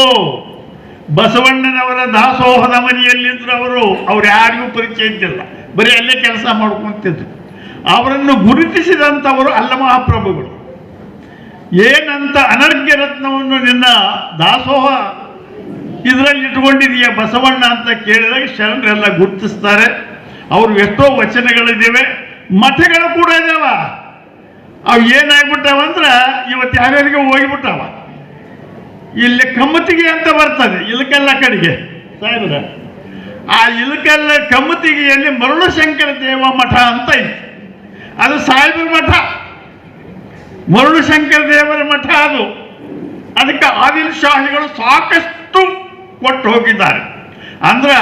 ಬಸವಣ್ಣನವರ ದಾಸೋಹದ ಮನೆಯಲ್ಲಿದ್ದರು ಅವರು. ಅವ್ರು ಯಾರಿಗೂ ಪರಿಚಯ ಇದ್ದಿಲ್ಲ. ಬರೀ ಅಲ್ಲೇ ಕೆಲಸ ಮಾಡ್ಕೊತಿದ್ರು. ಅವರನ್ನು ಗುರುತಿಸಿದಂಥವರು ಅಲ್ಲ ಮಹಾಪ್ರಭುಗಳು. ಏನಂತ ಅನರ್ಘ್ಯ ರತ್ನವನ್ನು ನಿನ್ನ ದಾಸೋಹ ಇದರಲ್ಲಿ ಇಟ್ಕೊಂಡಿದೀಯ ಬಸವಣ್ಣ ಅಂತ ಕೇಳಿದಾಗ ಶರಣರೆಲ್ಲ ಗುರುತಿಸ್ತಾರೆ. ಅವರು ಎಷ್ಟೋ ವಚನಗಳಿದ್ದಾವೆ ಮಠಗಳು ಕೂಡ ಇದಾವ. ಅವು ಏನಾಗ್ಬಿಟ್ಟಾವ ಅಂದ್ರೆ ಇವತ್ತು ಯಾರ್ಯಾರಿಗೆ ಹೋಗಿಬಿಟ್ಟಾವ. ಇಲ್ಲಿ ಕಮ್ಮತಿಗೆ ಅಂತ ಬರ್ತದೆ, ಇಲಕಲ್ಲ ಕಡೆಗೆ. ಸಾಹೇಬ್ರ, ಆ ಇಲಕಲ್ಲ ಕಮ್ಮತಿಗೆಯಲ್ಲಿ ಮರುಳಶಂಕರ ದೇವ ಮಠ ಅಂತ ಇತ್ತು ಅದು ಸಾಹೇಬ್ರ ಮಠ. ಮರುಳು ಶಂಕರ ದೇವರ ಮಠ ಅದು. ಅದಕ್ಕೆ ಆದಿಲ್ ಶಾಹಿಗಳು ಸಾಕಷ್ಟು ಕೊಟ್ಟು ಹೋಗಿದ್ದಾರೆ. ಅಂದ್ರೆ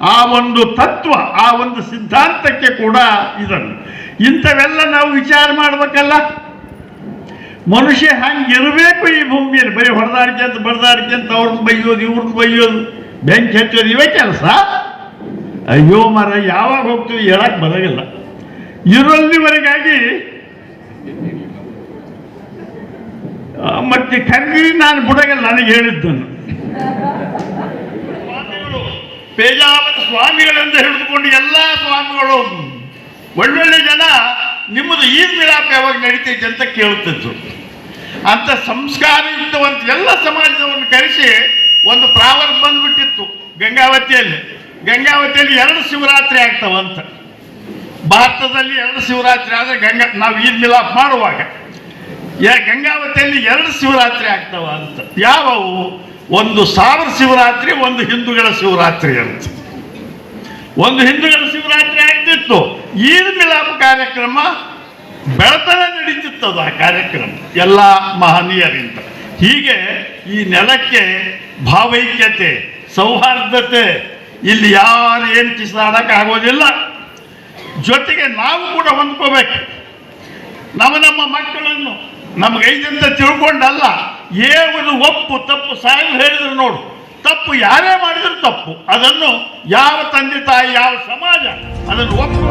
ಆ ಒಂದು ತತ್ವ, ಆ ಒಂದು ಸಿದ್ಧಾಂತಕ್ಕೆ ಕೂಡ ಇದನ್ನು. ಇಂಥವೆಲ್ಲ ನಾವು ವಿಚಾರ ಮಾಡಬೇಕಲ್ಲ? ಮನುಷ್ಯ ಇರಬೇಕು ಈ ಭೂಮಿಯಲ್ಲಿ, ಬರೀ ಹೊಡೆದಾಡಿಕೆ ಅಂತ, ಬರ್ದಾಡಿಕೆ ಅಂತ, ಅವ್ರನ್ನ ಬೈಯೋದು, ಇವ್ರನ್ನ ಬೈಯೋದು, ಬೆಂಕಿ ಹಚ್ಚೋದು, ಇವೇ ಕೆಲಸ? ಅಯ್ಯೋ ಮರ, ಯಾವಾಗ ಹೋಗ್ತೀವಿ ಹೇಳಕ್ಕೆ ಬರೋದಿಲ್ಲ ಇರಲ್ಲಿವರೆಗಾಗಿ ಆ, ಮತ್ತೆ ಕರ್ಗಿ ನಾನು ಬುಡಗಲ್ಲ ನನಗೆ ಹೇಳಿದ್ದನು ಸ್ವಾಮಿಗಳು ಪೇಜಾವರ ಸ್ವಾಮಿಗಳೆಂದು ಹಿಡಿದುಕೊಂಡು ಎಲ್ಲ ಸ್ವಾಮಿಗಳು, ಒಳ್ಳೊಳ್ಳೆ ಜನ ನಿಮ್ಮದು ಈದ್ ಮಿಲಾಪ ಯಾವಾಗ ನಡೀತೈತೆ ಅಂತ ಕೇಳುತ್ತಿದ್ರು. ಅಂತ ಸಂಸ್ಕಾರಯುಕ್ತವಂತ ಎಲ್ಲ ಸಮಾಜದವನ್ನು ಕರೆಸಿ ಒಂದು ಪ್ರಾವರ್ ಬಂದ್ಬಿಟ್ಟಿತ್ತು ಗಂಗಾವತಿಯಲ್ಲಿ. ಗಂಗಾವತಿಯಲ್ಲಿ ಎರಡು ಶಿವರಾತ್ರಿ ಆಗ್ತಾವಂತ. ಭಾರತದಲ್ಲಿ ಎರಡು ಶಿವರಾತ್ರಿ ಆದರೆ ಗಂಗಾ, ನಾವು ಈದ್ ಮಿಲಾಪ್ ಮಾಡುವಾಗ. ಯಾ ಗಂಗಾವತಿಯಲ್ಲಿ ಎರಡು ಶಿವರಾತ್ರಿ ಆಗ್ತಾವ ಅಂತ. ಯಾವವು? ಒಂದು ಸಾವಿರ ಶಿವರಾತ್ರಿ, ಒಂದು ಹಿಂದೂಗಳ ಶಿವರಾತ್ರಿ ಅಂತ. ಒಂದು ಹಿಂದೂಗಳ ಶಿವರಾತ್ರಿ ಆಗ್ತಿತ್ತು. ಈದ್ ಮಿಲಾಪ್ ಕಾರ್ಯಕ್ರಮ ಬೆಳತನ ನಡೀತಿತ್ತದ ಆ ಕಾರ್ಯಕ್ರಮ. ಎಲ್ಲ ಮಹನೀಯರಿಂದ. ಹೀಗೆ ಈ ನೆಲಕ್ಕೆ ಭಾವೈಕ್ಯತೆ, ಸೌಹಾರ್ದತೆ, ಇಲ್ಲಿ ಯಾರು ಏನು ಕಿಸಾಡಕ್ಕೆ ಆಗೋದಿಲ್ಲ. ಜೊತೆಗೆ ನಾವು ಕೂಡ ಹೊಂದ್ಕೋಬೇಕು. ನಮ್ಮ ನಮ್ಮ ಮಕ್ಕಳನ್ನು ನಮಗೈದಂತ ತಿಳ್ಕೊಂಡಲ್ಲ ಏವುದು ಒಪ್ಪು, ತಪ್ಪು ಸಾಯಲು ಹೇಳಿದ್ರು ನೋಡು. ತಪ್ಪು ಯಾರೇ ಮಾಡಿದ್ರು ತಪ್ಪು. ಅದನ್ನು ಯಾವ ತಂದೆ ತಾಯಿ, ಯಾವ ಸಮಾಜ ಅದನ್ನು ಒಪ್ಪು.